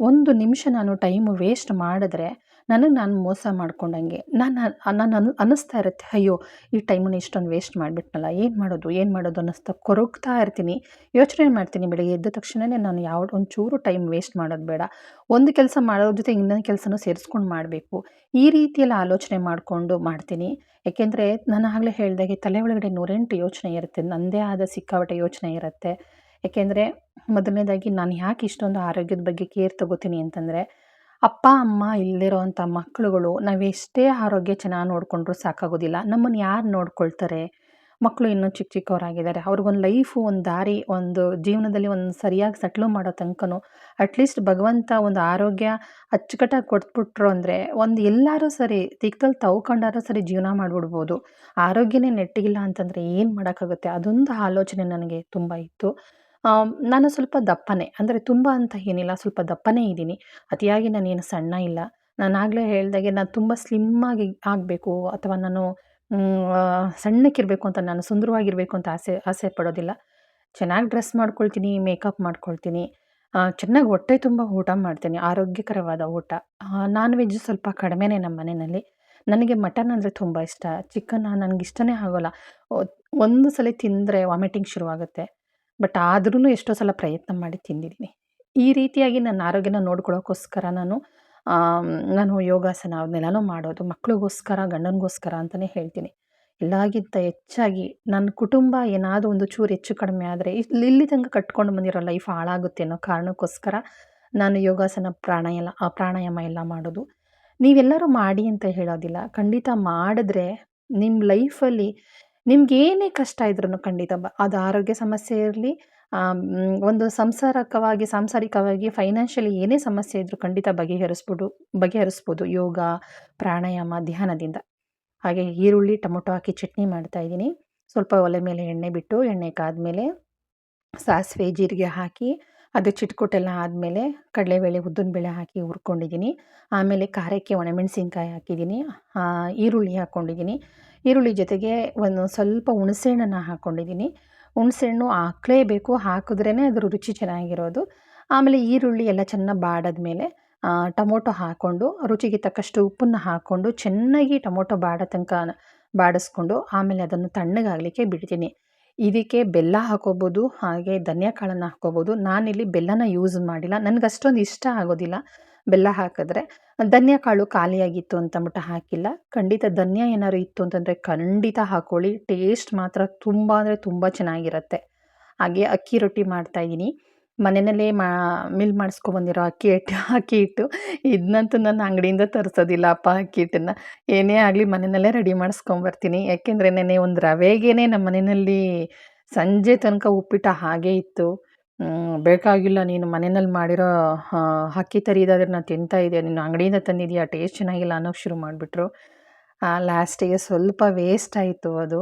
ಒಂದು ನಿಮಿಷ ನಾನು ಟೈಮ್ ವೇಸ್ಟ್ ಮಾಡಿದ್ರೆ ನನಗೆ ನಾನು ಮೋಸ ಮಾಡ್ಕೊಂಡಂಗೆ. ನಾನು ನಾನು ಅನ್, ಅನ್ನಿಸ್ತಾ ಇರುತ್ತೆ. ಅಯ್ಯೋ, ಈ ಟೈಮನ್ನು ಇಷ್ಟೊಂದು ವೇಸ್ಟ್ ಮಾಡಿಬಿಟ್ನಲ್ಲ, ಏನು ಮಾಡೋದು ಏನು ಮಾಡೋದು ಅನ್ನಿಸ್ತಾ ಕೊರಗ್ತಾ ಇರ್ತೀನಿ. ಯೋಚನೆ ಮಾಡ್ತೀನಿ ಬೆಳಗ್ಗೆ ಎದ್ದ ತಕ್ಷಣವೇ ನಾನು ಯಾವ, ಒಂಚೂರು ಟೈಮ್ ವೇಸ್ಟ್ ಮಾಡೋದು ಬೇಡ. ಒಂದು ಕೆಲಸ ಮಾಡೋದ್ರ ಜೊತೆ ಇನ್ನೊಂದು ಕೆಲಸನೂ ಸೇರಿಸ್ಕೊಂಡು ಮಾಡಬೇಕು. ಈ ರೀತಿಯೆಲ್ಲ ಆಲೋಚನೆ ಮಾಡಿಕೊಂಡು ಮಾಡ್ತೀನಿ. ಯಾಕೆಂದರೆ ನಾನು ಆಗಲೇ ಹೇಳಿದಾಗೆ ತಲೆ ಒಳಗಡೆ ನೂರೆಂಟು ಯೋಚನೆ ಇರುತ್ತೆ. ನನ್ನದೇ ಆದ ಸಿಕ್ಕಾಪಟ್ಟೆ ಯೋಚನೆ ಇರುತ್ತೆ. ಯಾಕೆಂದರೆ ಮೊದಲನೇದಾಗಿ ನಾನು ಯಾಕೆ ಇಷ್ಟೊಂದು ಆರೋಗ್ಯದ ಬಗ್ಗೆ ಕೇರ್ ತಗೋತೀನಿ ಅಂತಂದರೆ ಅಪ್ಪ, ಅಮ್ಮ ಇಲ್ಲದಿರೋವಂಥ ಮಕ್ಕಳುಗಳು ನಾವೆಷ್ಟೇ ಆರೋಗ್ಯ ಚೆನ್ನಾಗಿ ನೋಡಿಕೊಂಡ್ರು ಸಾಕಾಗೋದಿಲ್ಲ. ನಮ್ಮನ್ನು ಯಾರು ನೋಡ್ಕೊಳ್ತಾರೆ? ಮಕ್ಕಳು ಇನ್ನೂ ಚಿಕ್ಕ ಚಿಕ್ಕವರಾಗಿದ್ದಾರೆ. ಅವ್ರಿಗೊಂದು ಲೈಫು, ಒಂದು ದಾರಿ, ಒಂದು ಜೀವನದಲ್ಲಿ ಒಂದು ಸರಿಯಾಗಿ ಸೆಟ್ಲು ಮಾಡೋ ತನಕನೂ ಅಟ್ಲೀಸ್ಟ್ ಭಗವಂತ ಒಂದು ಆರೋಗ್ಯ ಅಚ್ಚುಕಟ್ಟಾಗಿ ಕೊಟ್ಬಿಟ್ರು ಅಂದರೆ ಒಂದು ಎಲ್ಲರೂ ಸರಿ ತಿಕ್ತಲ್ಲಿ ತವ್ಕೊಂಡಾರು ಸರಿ ಜೀವನ ಮಾಡಿಬಿಡ್ಬೋದು. ಆರೋಗ್ಯನೇ ನೆಟ್ಟಿಗಿಲ್ಲ ಅಂತಂದರೆ ಏನು ಮಾಡೋಕ್ಕಾಗುತ್ತೆ? ಅದೊಂದು ಆಲೋಚನೆ ನನಗೆ ತುಂಬ ಇತ್ತು. ನಾನು ಸ್ವಲ್ಪ ದಪ್ಪನೇ, ಅಂದರೆ ತುಂಬ ಅಂತ ಏನಿಲ್ಲ, ಸ್ವಲ್ಪ ದಪ್ಪನೇ ಇದ್ದೀನಿ. ಅತಿಯಾಗಿ ನಾನೇನು ಸಣ್ಣ ಇಲ್ಲ. ನಾನು ಆಗಲೇ ಹೇಳ್ದಾಗೆ ನಾನು ತುಂಬ ಸ್ಲಿಮ್ಮಾಗಿ ಆಗಬೇಕು, ಅಥವಾ ನಾನು ಸಣ್ಣಕ್ಕಿರಬೇಕು ಅಂತ ನಾನು ಸುಂದರವಾಗಿರಬೇಕು ಅಂತ ಆಸೆ ಆಸೆ ಪಡೋದಿಲ್ಲ. ಚೆನ್ನಾಗಿ ಡ್ರೆಸ್ ಮಾಡ್ಕೊಳ್ತೀನಿ ಮೇಕಪ್ ಮಾಡ್ಕೊಳ್ತೀನಿ. ಚೆನ್ನಾಗಿ ಹೊಟ್ಟೆ ತುಂಬ ಊಟ ಮಾಡ್ತೀನಿ, ಆರೋಗ್ಯಕರವಾದ ಊಟ. ನಾನ್ ವೆಜ್ ಸ್ವಲ್ಪ ಕಡಿಮೆನೇ ನಮ್ಮ ಮನೆಯಲ್ಲಿ. ನನಗೆ ಮಟನ್ ಅಂದರೆ ತುಂಬ ಇಷ್ಟ. ಚಿಕನ್ ನನಗೆ ಇಷ್ಟನೇ ಆಗೋಲ್ಲ. ಒಂದು ಸಲ ತಿಂದರೆ ವಾಮಿಟಿಂಗ್ ಶುರುವಾಗುತ್ತೆ. ಬಟ್ ಆದ್ರೂ ಎಷ್ಟೋ ಸಲ ಪ್ರಯತ್ನ ಮಾಡಿ ತಿಂದಿದ್ದೀನಿ. ಈ ರೀತಿಯಾಗಿ ನನ್ನ ಆರೋಗ್ಯನ ನೋಡ್ಕೊಳ್ಳೋಕ್ಕೋಸ್ಕರ ನಾನು ನಾನು ಯೋಗಾಸನ ಅವನ್ನೆಲ್ಲನೂ ಮಾಡೋದು, ಮಕ್ಳಿಗೋಸ್ಕರ, ಗಂಡನಿಗೋಸ್ಕರ ಅಂತಲೇ ಹೇಳ್ತೀನಿ. ಎಲ್ಲಾಗಿಂತ ಹೆಚ್ಚಾಗಿ ನನ್ನ ಕುಟುಂಬ ಏನಾದರೂ ಒಂದು ಚೂರು ಹೆಚ್ಚು ಕಡಿಮೆ ಆದರೆ ಇಲ್ಲಿ ತನಕ ಕಟ್ಕೊಂಡು ಬಂದಿರೋ ಲೈಫ್ ಹಾಳಾಗುತ್ತೆ ಅನ್ನೋ ಕಾರಣಕ್ಕೋಸ್ಕರ ನಾನು ಯೋಗಾಸನ ಪ್ರಾಣಾಯಾಮ ಆ ಪ್ರಾಣಾಯಾಮ ಎಲ್ಲ ಮಾಡೋದು. ನೀವೆಲ್ಲರೂ ಮಾಡಿ ಅಂತ ಹೇಳೋದಿಲ್ಲ. ಖಂಡಿತ ಮಾಡಿದ್ರೆ ನಿಮ್ಮ ಲೈಫಲ್ಲಿ ನಿಮ್ಗೇನೇ ಕಷ್ಟ ಇದ್ರೂ ಖಂಡಿತ ಬ, ಅದು ಆರೋಗ್ಯ ಸಮಸ್ಯೆ ಇರಲಿ ಒಂದು ಸಂಸಾರಕವಾಗಿ, ಸಾಂಸಾರಿಕವಾಗಿ ಫೈನಾನ್ಷಿಯಲಿ ಏನೇ ಸಮಸ್ಯೆ ಇದ್ದರೂ ಖಂಡಿತ ಬಗೆಹರಿಸ್ಬೋದು ಬಗೆಹರಿಸ್ಬೋದು. ಯೋಗ, ಪ್ರಾಣಾಯಾಮ, ಧ್ಯಾನದಿಂದ. ಹಾಗೆ ಈರುಳ್ಳಿ, ಟೊಮೊಟೊ ಹಾಕಿ ಚಟ್ನಿ ಮಾಡ್ತಾ ಇದ್ದೀನಿ. ಸ್ವಲ್ಪ ಒಲೆ ಮೇಲೆ ಎಣ್ಣೆ ಬಿಟ್ಟು, ಎಣ್ಣೆ ಕಾದ್ಮೇಲೆ ಸಾಸಿವೆ, ಜೀರಿಗೆ ಹಾಕಿ, ಅದು ಚಿಟ್ಕೊಟ್ಟೆಲ್ಲ ಆದಮೇಲೆ ಕಡಲೆಬೇಳೆ ಬೇಳೆ ಹಾಕಿ ಹುರ್ಕೊಂಡಿದ್ದೀನಿ. ಆಮೇಲೆ ಖಾರಕ್ಕೆ ಒಣಮೆಣಸಿನ್ಕಾಯಿ ಹಾಕಿದ್ದೀನಿ. ಈರುಳ್ಳಿ ಹಾಕ್ಕೊಂಡಿದ್ದೀನಿ ಈರುಳ್ಳಿ ಜೊತೆಗೆ ಒಂದು ಸ್ವಲ್ಪ ಹುಣಸೆಹಣ್ಣನ್ನು ಹಾಕ್ಕೊಂಡಿದ್ದೀನಿ ಹುಣಸೆಹಣ್ಣು ಹಾಕಲೇಬೇಕು. ಹಾಕಿದ್ರೇ ಅದರ ರುಚಿ ಚೆನ್ನಾಗಿರೋದು. ಆಮೇಲೆ ಈರುಳ್ಳಿ ಎಲ್ಲ ಚೆನ್ನಾಗಿ ಬಾಡಿದ್ಮೇಲೆ ಟೊಮೊಟೊ ಹಾಕ್ಕೊಂಡು ರುಚಿಗೆ ತಕ್ಕಷ್ಟು ಉಪ್ಪನ್ನು ಹಾಕ್ಕೊಂಡು ಚೆನ್ನಾಗಿ ಟೊಮೊಟೊ ಬಾಡ ತನಕ ಬಾಡಿಸ್ಕೊಂಡು ಆಮೇಲೆ ಅದನ್ನು ತಣ್ಣಗಾಗಲಿಕ್ಕೆ ಬಿಡ್ತೀನಿ. ಇದಕ್ಕೆ ಬೆಲ್ಲ ಹಾಕೋಬೋದು, ಹಾಗೆ ಧನಿಯಾ ಕಾಳನ್ನು ಹಾಕೋಬೋದು. ನಾನಿಲ್ಲಿ ಬೆಲ್ಲನ ಯೂಸ್ ಮಾಡಿಲ್ಲ. ನನಗೆ ಅಷ್ಟೊಂದು ಇಷ್ಟ ಆಗೋದಿಲ್ಲ. ಬೆಲ್ಲ ಹಾಕಿದ್ರೆ ಧನಿಯಾ ಕಾಳು ಖಾಲಿಯಾಗಿತ್ತು ಅಂತಂದ್ಬಿಟ್ಟು ಹಾಕಿಲ್ಲ. ಖಂಡಿತ ಧನಿಯಾ ಏನಾದ್ರು ಇತ್ತು ಅಂತಂದರೆ ಖಂಡಿತ ಹಾಕ್ಕೊಳ್ಳಿ ಟೇಸ್ಟ್ ಮಾತ್ರ ತುಂಬ ಅಂದರೆ ತುಂಬ ಚೆನ್ನಾಗಿರುತ್ತೆ. ಹಾಗೆ ಅಕ್ಕಿ ರೊಟ್ಟಿ ಮಾಡ್ತಾಯಿದ್ದೀನಿ ಮನೆಯಲ್ಲೇ ಮಾ, ಮಿಲ್ ಮಾಡಿಸ್ಕೊಬಂದಿರೋ ಅಕ್ಕಿ ಹಿಟ್ಟು ಅಕ್ಕಿ ಹಿಟ್ಟು. ಇದನ್ನಂತೂ ನಾನು ಅಂಗಡಿಯಿಂದ ತರಿಸೋದಿಲ್ಲ ಅಪ್ಪ ಅಕ್ಕಿ ಹಿಟ್ಟನ್ನು. ಏನೇ ಆಗಲಿ ಮನೆಯಲ್ಲೇ ರೆಡಿ ಮಾಡಿಸ್ಕೊಂಬರ್ತೀನಿ ಯಾಕೆಂದರೆ ನೆನೆ ಒಂದು ರವೆಗೇ ನಮ್ಮ ಮನೆಯಲ್ಲಿ ಸಂಜೆ ತನಕ ಉಪ್ಪಿಟ್ಟು ಹಾಗೇ ಇತ್ತು. ಬೇಕಾಗಿಲ್ಲ, ನೀನು ಮನೆಯಲ್ಲಿ ಮಾಡಿರೋ ಅಕ್ಕಿ ತರಿದಾದ್ರೆ ನಾನು ತಿಂತಾ ಇದ್ದೆ. ನೀನು ಅಂಗಡಿಯಿಂದ ತಂದಿದ್ದೀಯ ಟೇಸ್ಟ್ ಚೆನ್ನಾಗಿಲ್ಲ ಅನ್ನೋಕ್ಕೆ ಶುರು ಮಾಡಿಬಿಟ್ರು. ಲಾಸ್ಟಿಗೆ ಸ್ವಲ್ಪ ವೇಸ್ಟ್ ಆಯಿತು ಅದು.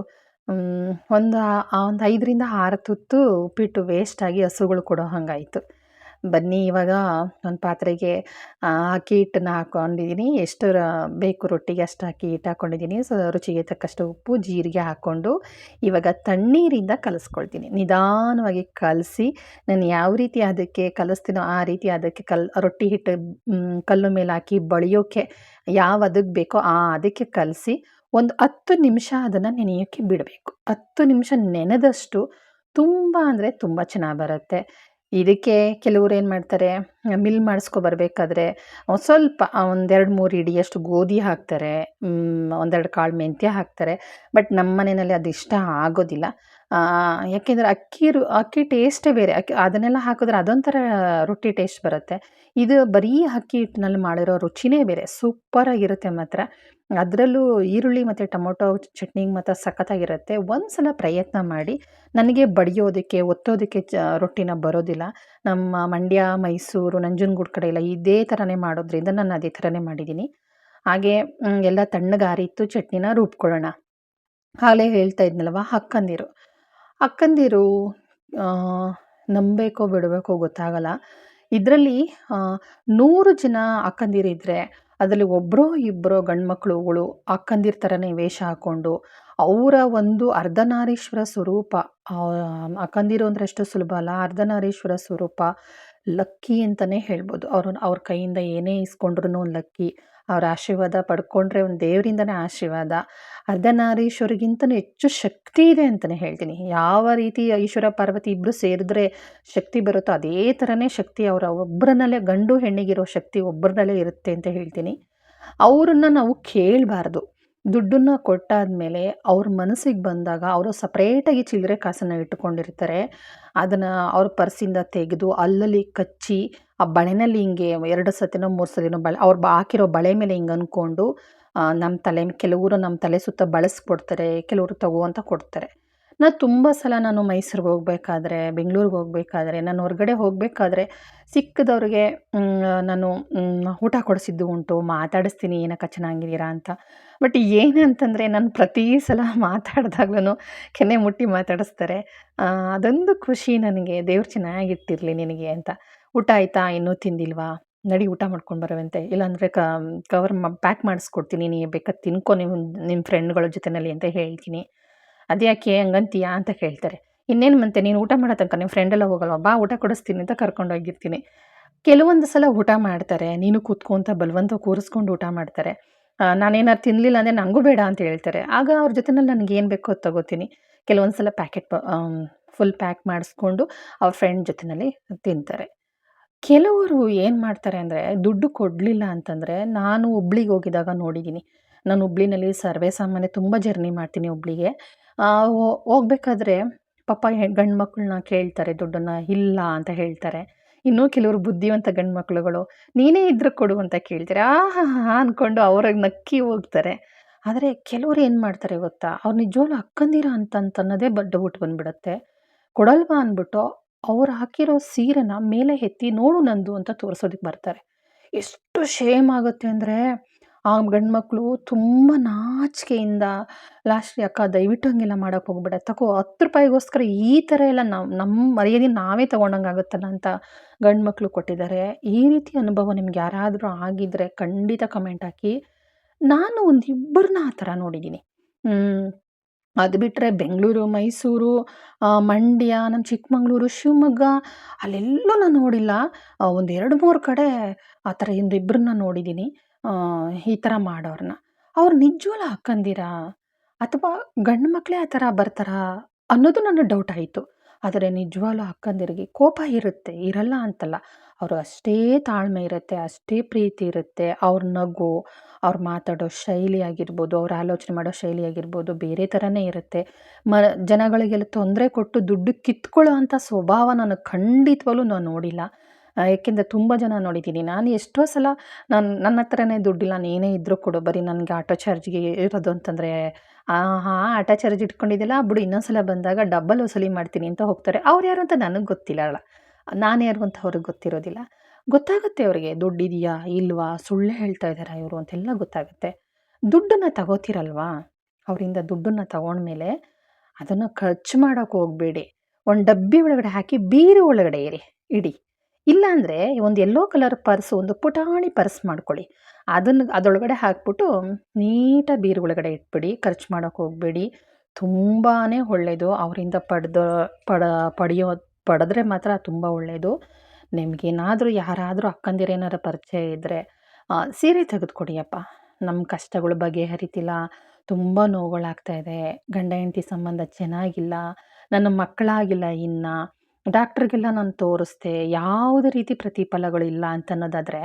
ಒಂದು ಆ ಒಂದು ಐದರಿಂದ ಆರು ತುತ್ತು ಉಪ್ಪಿಟ್ಟು ವೇಸ್ಟಾಗಿ ಹಸುಗಳು ಕೊಡೋ ಹಾಗಾಯ್ತು. ಬನ್ನಿ ಇವಾಗ ಒಂದು ಪಾತ್ರೆಗೆ ಅಕ್ಕಿ ಹಿಟ್ಟನ್ನ ಹಾಕ್ಕೊಂಡಿದ್ದೀನಿ ಎಷ್ಟು ಬೇಕು ರೊಟ್ಟಿಗೆ ಅಷ್ಟು ಅಕ್ಕಿ ಹಿಟ್ಟು ಹಾಕ್ಕೊಂಡಿದ್ದೀನಿ ಸೊ, ರುಚಿಗೆ ತಕ್ಕಷ್ಟು ಉಪ್ಪು, ಜೀರಿಗೆ ಹಾಕ್ಕೊಂಡು ಇವಾಗ ತಣ್ಣೀರಿಂದ ಕಲಿಸ್ಕೊಳ್ತೀನಿ. ನಿಧಾನವಾಗಿ ಕಲಸಿ, ನಾನು ಯಾವ ರೀತಿ ಅದಕ್ಕೆ ಕಲಿಸ್ತೀನೋ ಆ ರೀತಿ ಅದಕ್ಕೆ ಕಲ್, ರೊಟ್ಟಿ ಹಿಟ್ಟು ಕಲ್ಲು ಮೇಲೆ ಹಾಕಿ ಬಳಿಯೋಕ್ಕೆ ಯಾವ ಅದಕ್ಕೆ ಬೇಕೋ ಆ ಅದಕ್ಕೆ ಕಲಸಿ ಒಂದು ಹತ್ತು ನಿಮಿಷ ಅದನ್ನು ನೆನೆಯೋಕ್ಕೆ ಬಿಡಬೇಕು. ಹತ್ತು ನಿಮಿಷ ನೆನೆದಷ್ಟು ತುಂಬ ಅಂದರೆ ತುಂಬ ಚೆನ್ನಾಗಿ ಬರುತ್ತೆ. ಇದಕ್ಕೆ ಕೆಲವ್ರು ಏನು ಮಾಡ್ತಾರೆ, ಮಿಲ್ ಮಾಡಿಸ್ಕೊ ಬರಬೇಕಾದ್ರೆ ಸ್ವಲ್ಪ ಒಂದೆರಡು ಮೂರು ಇಡಿಯಷ್ಟು ಗೋಧಿ ಹಾಕ್ತಾರೆ. ಒಂದೆರಡು ಕಾಳು ಮೆಂತ್ಯ ಹಾಕ್ತಾರೆ. ಬಟ್ ನಮ್ಮ ಮನೆಯಲ್ಲಿ ಅದು ಇಷ್ಟ ಆಗೋದಿಲ್ಲ. ಯಾಕೆಂದರೆ ಅಕ್ಕಿ ಅಕ್ಕಿ ಟೇಸ್ಟೇ ಬೇರೆ. ಅಕ್ಕಿ ಅದನ್ನೆಲ್ಲ ಹಾಕಿದ್ರೆ ಅದೊಂಥರ ರೊಟ್ಟಿ ಟೇಸ್ಟ್ ಬರುತ್ತೆ. ಇದು ಬರೀ ಅಕ್ಕಿ ಹಿಟ್ಟಿನಲ್ಲಿ ಮಾಡಿರೋ ರುಚಿನೇ ಬೇರೆ. ಸೂಪರಾಗಿರುತ್ತೆ ಮಾತ್ರ. ಅದರಲ್ಲೂ ಈರುಳ್ಳಿ ಮತ್ತು ಟೊಮೊಟೊ ಚಟ್ನಿಗೆ ಮಾತ್ರ ಸಖತ್ತಾಗಿರುತ್ತೆ. ಒಂದು ಸಲ ಪ್ರಯತ್ನ ಮಾಡಿ. ನನಗೆ ಬಡಿಯೋದಕ್ಕೆ, ಒತ್ತೋದಕ್ಕೆ ಚ, ರೊಟ್ಟಿನ ಬರೋದಿಲ್ಲ. ನಮ್ಮ ಮಂಡ್ಯ, ಮೈಸೂರು, ನಂಜನಗೂಡು ಕಡೆ ಎಲ್ಲ ಇದೇ ಥರನೇ ಮಾಡೋದ್ರಿಂದ ನಾನು ಅದೇ ಥರನೇ ಮಾಡಿದ್ದೀನಿ. ಹಾಗೆ ಎಲ್ಲ ತಣ್ಣಗಾರಿತ್ತು. ಚಟ್ನಿನ ರುಬ್ಕೊಳ್ಳೋಣ. ಆಗಲೇ ಹೇಳ್ತಾ ಇದ್ನಲ್ವ? ಅಕ್ಕಂದಿರು ಅಕ್ಕಂದಿರು ನಂಬಬೇಕೋ ಬಿಡಬೇಕೋ ಗೊತ್ತಾಗಲ್ಲ. ಇದರಲ್ಲಿ ನೂರು ಜನ ಅಕ್ಕಂದಿರಿದ್ದರೆ ಅದರಲ್ಲಿ ಒಬ್ಬರೋ ಇಬ್ಬರೋ ಗಂಡು ಮಕ್ಕಳುಗಳು ಅಕ್ಕಂದಿರ ಥರನೇ ವೇಷ ಹಾಕ್ಕೊಂಡು ಅವರ ಒಂದು ಅರ್ಧನಾರೀಶ್ವರ ಸ್ವರೂಪ ಅಕ್ಕಂದಿರು ಅಂದರೆ ಅಷ್ಟು ಸುಲಭ ಅಲ್ಲ, ಅರ್ಧನಾರೀಶ್ವರ ಸ್ವರೂಪ ಲಕ್ಕಿ ಅಂತಲೇ ಹೇಳ್ಬೋದು. ಅವ್ರ ಅವ್ರ ಕೈಯಿಂದ ಏನೇ ಇಸ್ಕೊಂಡ್ರೂ ಲಕ್ಕಿ. ಅವ್ರ ಆಶೀರ್ವಾದ ಪಡ್ಕೊಂಡ್ರೆ ಒಂದು ದೇವರಿಂದನೇ ಆಶೀರ್ವಾದ. ಅರ್ಧನಾರೀಶ್ವರಿಗಿಂತಲೂ ಹೆಚ್ಚು ಶಕ್ತಿ ಇದೆ ಅಂತಲೇ ಹೇಳ್ತೀನಿ. ಯಾವ ರೀತಿ ಈಶ್ವರ ಪಾರ್ವತಿ ಇಬ್ಬರು ಸೇರಿದ್ರೆ ಶಕ್ತಿ ಬರುತ್ತೋ ಅದೇ ಥರನೇ ಶಕ್ತಿ ಅವರ ಒಬ್ಬರನ್ನಲ್ಲೇ ಗಂಡು ಹೆಣ್ಣಿಗಿರೋ ಶಕ್ತಿ ಒಬ್ಬರನ್ನಲ್ಲೇ ಇರುತ್ತೆ ಅಂತ ಹೇಳ್ತೀನಿ. ಅವ್ರನ್ನ ನಾವು ಕೇಳಬಾರ್ದು. ದುಡ್ಡನ್ನು ಕೊಟ್ಟಾದಮೇಲೆ ಅವ್ರ ಮನಸ್ಸಿಗೆ ಬಂದಾಗ ಅವರು ಸಪ್ರೇಟಾಗಿ ಚಿಲ್ಲರೆ ಕಾಸನ್ನು ಇಟ್ಟುಕೊಂಡಿರ್ತಾರೆ. ಅದನ್ನು ಅವ್ರ ಪರ್ಸಿಂದ ತೆಗೆದು ಅಲ್ಲಲ್ಲಿ ಕಚ್ಚಿ ಆ ಬಳೆನಲ್ಲಿ ಹಿಂಗೆ ಎರಡು ಸತಿನೋ ಮೂರು ಸತಿನೋ ಬಳೆ ಅವ್ರು ಹಾಕಿರೋ ಬಳೆ ಮೇಲೆ ಹಿಂಗೆ ಅಂದ್ಕೊಂಡು ನಮ್ಮ ತಲೆ ಕೆಲವರು ನಮ್ಮ ತಲೆ ಸುತ್ತ ಬಳಸ್ಕೊಡ್ತಾರೆ ಕೆಲವರು ತಗೋ ಅಂತ ಕೊಡ್ತಾರೆ. ನಾನು ತುಂಬ ಸಲ ನಾನು ಮೈಸೂರಿಗೆ ಹೋಗಬೇಕಾದ್ರೆ, ಬೆಂಗಳೂರಿಗೆ ಹೋಗಬೇಕಾದ್ರೆ, ನಾನು ಹೊರಗಡೆ ಹೋಗಬೇಕಾದ್ರೆ ಸಿಕ್ಕದವ್ರಿಗೆ ನಾನು ಊಟ ಕೊಡಿಸಿದ್ದು ಉಂಟು, ಮಾತಾಡಿಸ್ತೀನಿ, ಏನಕ್ಕ ಚೆನ್ನಾಗಿದ್ದೀರಾ ಅಂತ. ಬಟ್ ಏನಂತಂದರೆ ನಾನು ಪ್ರತಿ ಸಲ ಮಾತಾಡಿದಾಗ್ಲೂ ಕೆನೆ ಮುಟ್ಟಿ ಮಾತಾಡಿಸ್ತಾರೆ. ಅದೊಂದು ಖುಷಿ ನನಗೆ, ದೇವ್ರು ಚೆನ್ನಾಗಿಟ್ಟಿರಲಿ ನಿನಗೆ ಅಂತ. ಊಟ ಆಯಿತಾ? ಇನ್ನೂ ತಿಂದಿಲ್ವಾ? ನಡಿ ಊಟ ಮಾಡ್ಕೊಂಡು ಬರುವಂತೆ. ಇಲ್ಲಾಂದರೆ ಕವರ್ ಪ್ಯಾಕ್ ಮಾಡಿಸ್ಕೊಡ್ತೀನಿ. ನೀ ಬೇಕಾದ್ರೆ ತಿನ್ಕೊ ನಿಮ್ಮ ನಿಮ್ಮ ಫ್ರೆಂಡ್ಗಳ ಜೊತೆನಲ್ಲಿ ಅಂತ ಹೇಳ್ತೀನಿ. ಅದ್ಯಾಕೆ ಹಂಗಂತೀಯಾ ಅಂತ ಕೇಳ್ತಾರೆ ಇನ್ನೇನು ಮತ್ತೆ, ನೀನು ಊಟ ಮಾಡೋ ತನಕ ನಿಮ್ಮ ಫ್ರೆಂಡೆಲ್ಲ ಹೋಗಲ್ವ? ಬಾ, ಊಟ ಕೊಡಿಸ್ತೀನಿ ಅಂತ ಕರ್ಕೊಂಡೋಗಿರ್ತೀನಿ ಕೆಲವೊಂದು ಸಲ ಊಟ ಮಾಡ್ತಾರೆ. ನೀನು ಕೂತ್ಕೊಂತ ಬಲವಂತ ಕೂರಿಸ್ಕೊಂಡು ಊಟ ಮಾಡ್ತಾರೆ. ನಾನೇನಾರು ತಿನ್ನಲಿಲ್ಲ ಅಂದರೆ ನನಗೂ ಬೇಡ ಅಂತ ಹೇಳ್ತಾರೆ. ಆಗ ಅವ್ರ ಜೊತೆನಲ್ಲಿ ನನಗೆ ಏನು ಬೇಕೋ ಅದು ತಗೋತೀನಿ. ಕೆಲವೊಂದು ಸಲ ಪ್ಯಾಕೆಟ್ ಫುಲ್ ಪ್ಯಾಕ್ ಮಾಡಿಸ್ಕೊಂಡು ಅವ್ರ ಫ್ರೆಂಡ್ ಜೊತೆಯಲ್ಲಿ ತಿಂತಾರೆ. ಕೆಲವರು ಏನು ಮಾಡ್ತಾರೆ ಅಂದರೆ ದುಡ್ಡು ಕೊಡಲಿಲ್ಲ ಅಂತಂದರೆ ನಾನು ಹುಬ್ಳಿಗೆ ಹೋಗಿದಾಗ ನೋಡಿದ್ದೀನಿ ನಾನು ಹುಬ್ಳಿನಲ್ಲಿ ಸರ್ವೇ ಸಾಮಾನ್ಯ ತುಂಬ ಜರ್ನಿ ಮಾಡ್ತೀನಿ ಹುಬ್ಳಿಗೆ ಹೋಗ್ಬೇಕಾದ್ರೆ ಪಾಪ ಗಂಡು ಮಕ್ಕಳನ್ನ ಕೇಳ್ತಾರೆ, ದುಡ್ಡನ್ನು ಇಲ್ಲ ಅಂತ ಹೇಳ್ತಾರೆ. ಇನ್ನೂ ಕೆಲವರು ಬುದ್ಧಿವಂತ ಗಂಡು ಮಕ್ಕಳುಗಳು ನೀನೇ ಇದ್ರೆ ಕೊಡು ಅಂತ ಕೇಳ್ತಾರೆ. ಆಹಾ ಅಂದ್ಕೊಂಡು ಅವ್ರಿಗೆ ನಕ್ಕಿ ಹೋಗ್ತಾರೆ. ಆದರೆ ಕೆಲವ್ರು ಏನು ಮಾಡ್ತಾರೆ ಗೊತ್ತಾ? ಅವ್ರು ನಿಜವಾಗ್ಲೂ ಅಕ್ಕಂದಿರ ಅಂತ ಅನ್ನೋದೇ ಬಡ್ಡ ಬಿಟ್ಟು ಬಂದುಬಿಡತ್ತೆ. ಕೊಡಲ್ವಾ ಅಂದ್ಬಿಟ್ಟು ಅವ್ರು ಹಾಕಿರೋ ಸೀರೆನ ಮೇಲೆ ಎತ್ತಿ ನೋಡು ನಂದು ಅಂತ ತೋರಿಸೋದಕ್ಕೆ ಬರ್ತಾರೆ. ಎಷ್ಟು ಶೇಮ್ ಆಗುತ್ತೆ ಅಂದರೆ ಆ ಗಂಡು ಮಕ್ಕಳು ತುಂಬ ನಾಚಿಕೆಯಿಂದ ಲಾಸ್ಟ್ ಅಕ್ಕ ದಯವಿಟ್ಟು ಹಂಗೆಲ್ಲ ಮಾಡೋಕ್ಕೆ ಹೋಗ್ಬೇಡ ತಗೋ ಹತ್ತು ರೂಪಾಯಿಗೋಸ್ಕರ ಈ ಥರ ಎಲ್ಲ ನಮ್ಮ ನಮ್ಮ ಮರ್ಯಾದೆ ನಾವೇ ತೊಗೊಂಡಂಗೆ ಅಂತ ಗಂಡು ಮಕ್ಕಳು ಕೊಟ್ಟಿದ್ದಾರೆ. ಈ ರೀತಿ ಅನುಭವ ನಿಮ್ಗೆ ಯಾರಾದರೂ ಆಗಿದ್ದರೆ ಖಂಡಿತ ಕಮೆಂಟ್ ಹಾಕಿ. ನಾನು ಒಂದು ಇಬ್ಬರನ್ನ ಆ ಥರ ನೋಡಿದ್ದೀನಿ ಅದು ಬಿಟ್ಟರೆ ಬೆಂಗಳೂರು, ಮೈಸೂರು ಮಂಡ್ಯ ನಮ್ಮ ಚಿಕ್ಕಮಂಗ್ಳೂರು, ಶಿವಮೊಗ್ಗ ಅಲ್ಲೆಲ್ಲೂ ನಾನು ನೋಡಿಲ್ಲ. ಒಂದು ಎರಡು ಮೂರು ಕಡೆ ಆ ಥರ ಇಂದು ಇಬ್ಬರನ್ನ ನೋಡಿದ್ದೀನಿ ಈ ಥರ ಮಾಡೋರನ್ನ ಅವ್ರು ನಿಜವಾಗ್ಲೂ ಅಕ್ಕಂದಿರಾ ಅಥವಾ ಗಂಡು ಮಕ್ಕಳೇ ಆ ಥರ ಬರ್ತಾರಾ ಅನ್ನೋದು ನನ್ನ ಡೌಟ್ ಆಯಿತು. ಆದರೆ ನಿಜವಾಗ್ಲೂ ಅಕ್ಕಂದಿರಿಗೆ ಕೋಪ ಇರುತ್ತೆ, ಇರಲ್ಲ ಅಂತಲ್ಲ. ಅವರು ಅಷ್ಟೇ ತಾಳ್ಮೆ ಇರುತ್ತೆ, ಅಷ್ಟೇ ಪ್ರೀತಿ ಇರುತ್ತೆ, ಅವ್ರ ನಗು, ಅವ್ರು ಮಾತಾಡೋ ಶೈಲಿ ಆಗಿರ್ಬೋದು, ಅವ್ರು ಆಲೋಚನೆ ಮಾಡೋ ಶೈಲಿ ಆಗಿರ್ಬೋದು ಬೇರೆ ಥರನೇ ಇರುತ್ತೆ. ಮ, ಜನಗಳಿಗೆಲ್ಲ ತೊಂದರೆ ಕೊಟ್ಟು ದುಡ್ಡು ಕಿತ್ಕೊಳ್ಳೋ ಅಂಥ ಸ್ವಭಾವ ನಾನು ಖಂಡಿತವಾಗ್ಲೂ ನಾನು ನೋಡಿಲ್ಲ. ಏಕೆಂದರೆ ತುಂಬ ಜನ ನೋಡಿದ್ದೀನಿ. ನಾನು ಎಷ್ಟೋ ಸಲ ನಾನು, ನನ್ನ ಹತ್ರನೇ ದುಡ್ಡಿಲ್ಲ ನಾನು ಏನೇ ಇದ್ದರೂ ಕೊಡು ಬರೀ ನನಗೆ ಆಟೋ ಚಾರ್ಜ್ಗೆ ಇರೋದು ಅಂತಂದರೆ ಹಾಂ ಆಟೋ ಚಾರ್ಜ್ ಇಟ್ಕೊಂಡಿದ್ದಿಲ್ಲ ಬಿಡು ಇನ್ನೊಂದು ಸಲ ಬಂದಾಗ ಡಬ್ಬಲ್ ವಸೂಲಿ ಮಾಡ್ತೀನಿ ಅಂತ ಹೋಗ್ತಾರೆ. ಅವ್ರು ಯಾರು ಅಂತ ನನಗೆ ಗೊತ್ತಿಲ್ಲ ನಾನು ಅಂತ ಅವ್ರಿಗೆ ಗೊತ್ತಿರೋದಿಲ್ಲ. ಗೊತ್ತಾಗುತ್ತೆ ಅವರಿಗೆ ದುಡ್ಡಿದೆಯಾ ಇಲ್ವಾ? ಸುಳ್ಳು ಹೇಳ್ತಾ ಇದ್ದಾರೆ ಇವರು? ಅಂತೆಲ್ಲ ಗೊತ್ತಾಗುತ್ತೆ. ದುಡ್ಡನ್ನು ತಗೋತಿರಲ್ವಾ? ಅವರಿಂದ ದುಡ್ಡನ್ನು ತಗೊಂಡ್ಮೇಲೆ ಅದನ್ನು ಖರ್ಚು ಮಾಡೋಕೆ ಹೋಗಬೇಡಿ. ಒಂದು ಡಬ್ಬಿ ಒಳಗಡೆ ಹಾಕಿ ಬೀರು ಒಳಗಡೆ ಇರಿ, ಇಡಿ. ಇಲ್ಲಾಂದರೆ ಒಂದು ಎಲ್ಲೋ ಕಲರ್ ಪರ್ಸ್, ಒಂದು ಪುಟಾಣಿ ಪರ್ಸ್ ಮಾಡ್ಕೊಳ್ಳಿ. ಅದನ್ನು ಅದರೊಳಗಡೆ ಹಾಕ್ಬಿಟ್ಟು ನೀಟಾಗಿ ಬೀರು ಒಳಗಡೆ ಇಟ್ಬಿಡಿ, ಖರ್ಚು ಮಾಡೋಕೆ ಹೋಗಬೇಡಿ. ತುಂಬಾ ಒಳ್ಳೆಯದು ಅವರಿಂದ ಪಡೆದ, ಪಡ, ಪಡೆಯೋ ಪಡೆದ್ರೆ ಮಾತ್ರ ತುಂಬ ಒಳ್ಳೆಯದು ನಿಮಗೇನಾದರೂ ಯಾರಾದರೂ ಅಕ್ಕಂದಿರೇನಾರು ಪರಿಚಯ ಇದ್ದರೆ ಸೀರೆ ತೆಗೆದುಕೊಡಿಯಪ್ಪ. ನಮ್ಮ ಕಷ್ಟಗಳು ಬಗೆಹರಿತಿಲ್ಲ, ತುಂಬ ನೋವುಗಳಾಗ್ತಾ ಇದೆ, ಗಂಡ ಹೆಂಡತಿ ಸಂಬಂಧ ಚೆನ್ನಾಗಿಲ್ಲ, ನನ್ನ ಮಕ್ಕಳಾಗಿಲ್ಲ ಇನ್ನು, ಡಾಕ್ಟ್ರಿಗೆಲ್ಲ ನಾನು ತೋರಿಸ್ದೆ, ಯಾವುದೇ ರೀತಿ ಪ್ರತಿಫಲಗಳಿಲ್ಲ ಅಂತ ಅನ್ನೋದಾದರೆ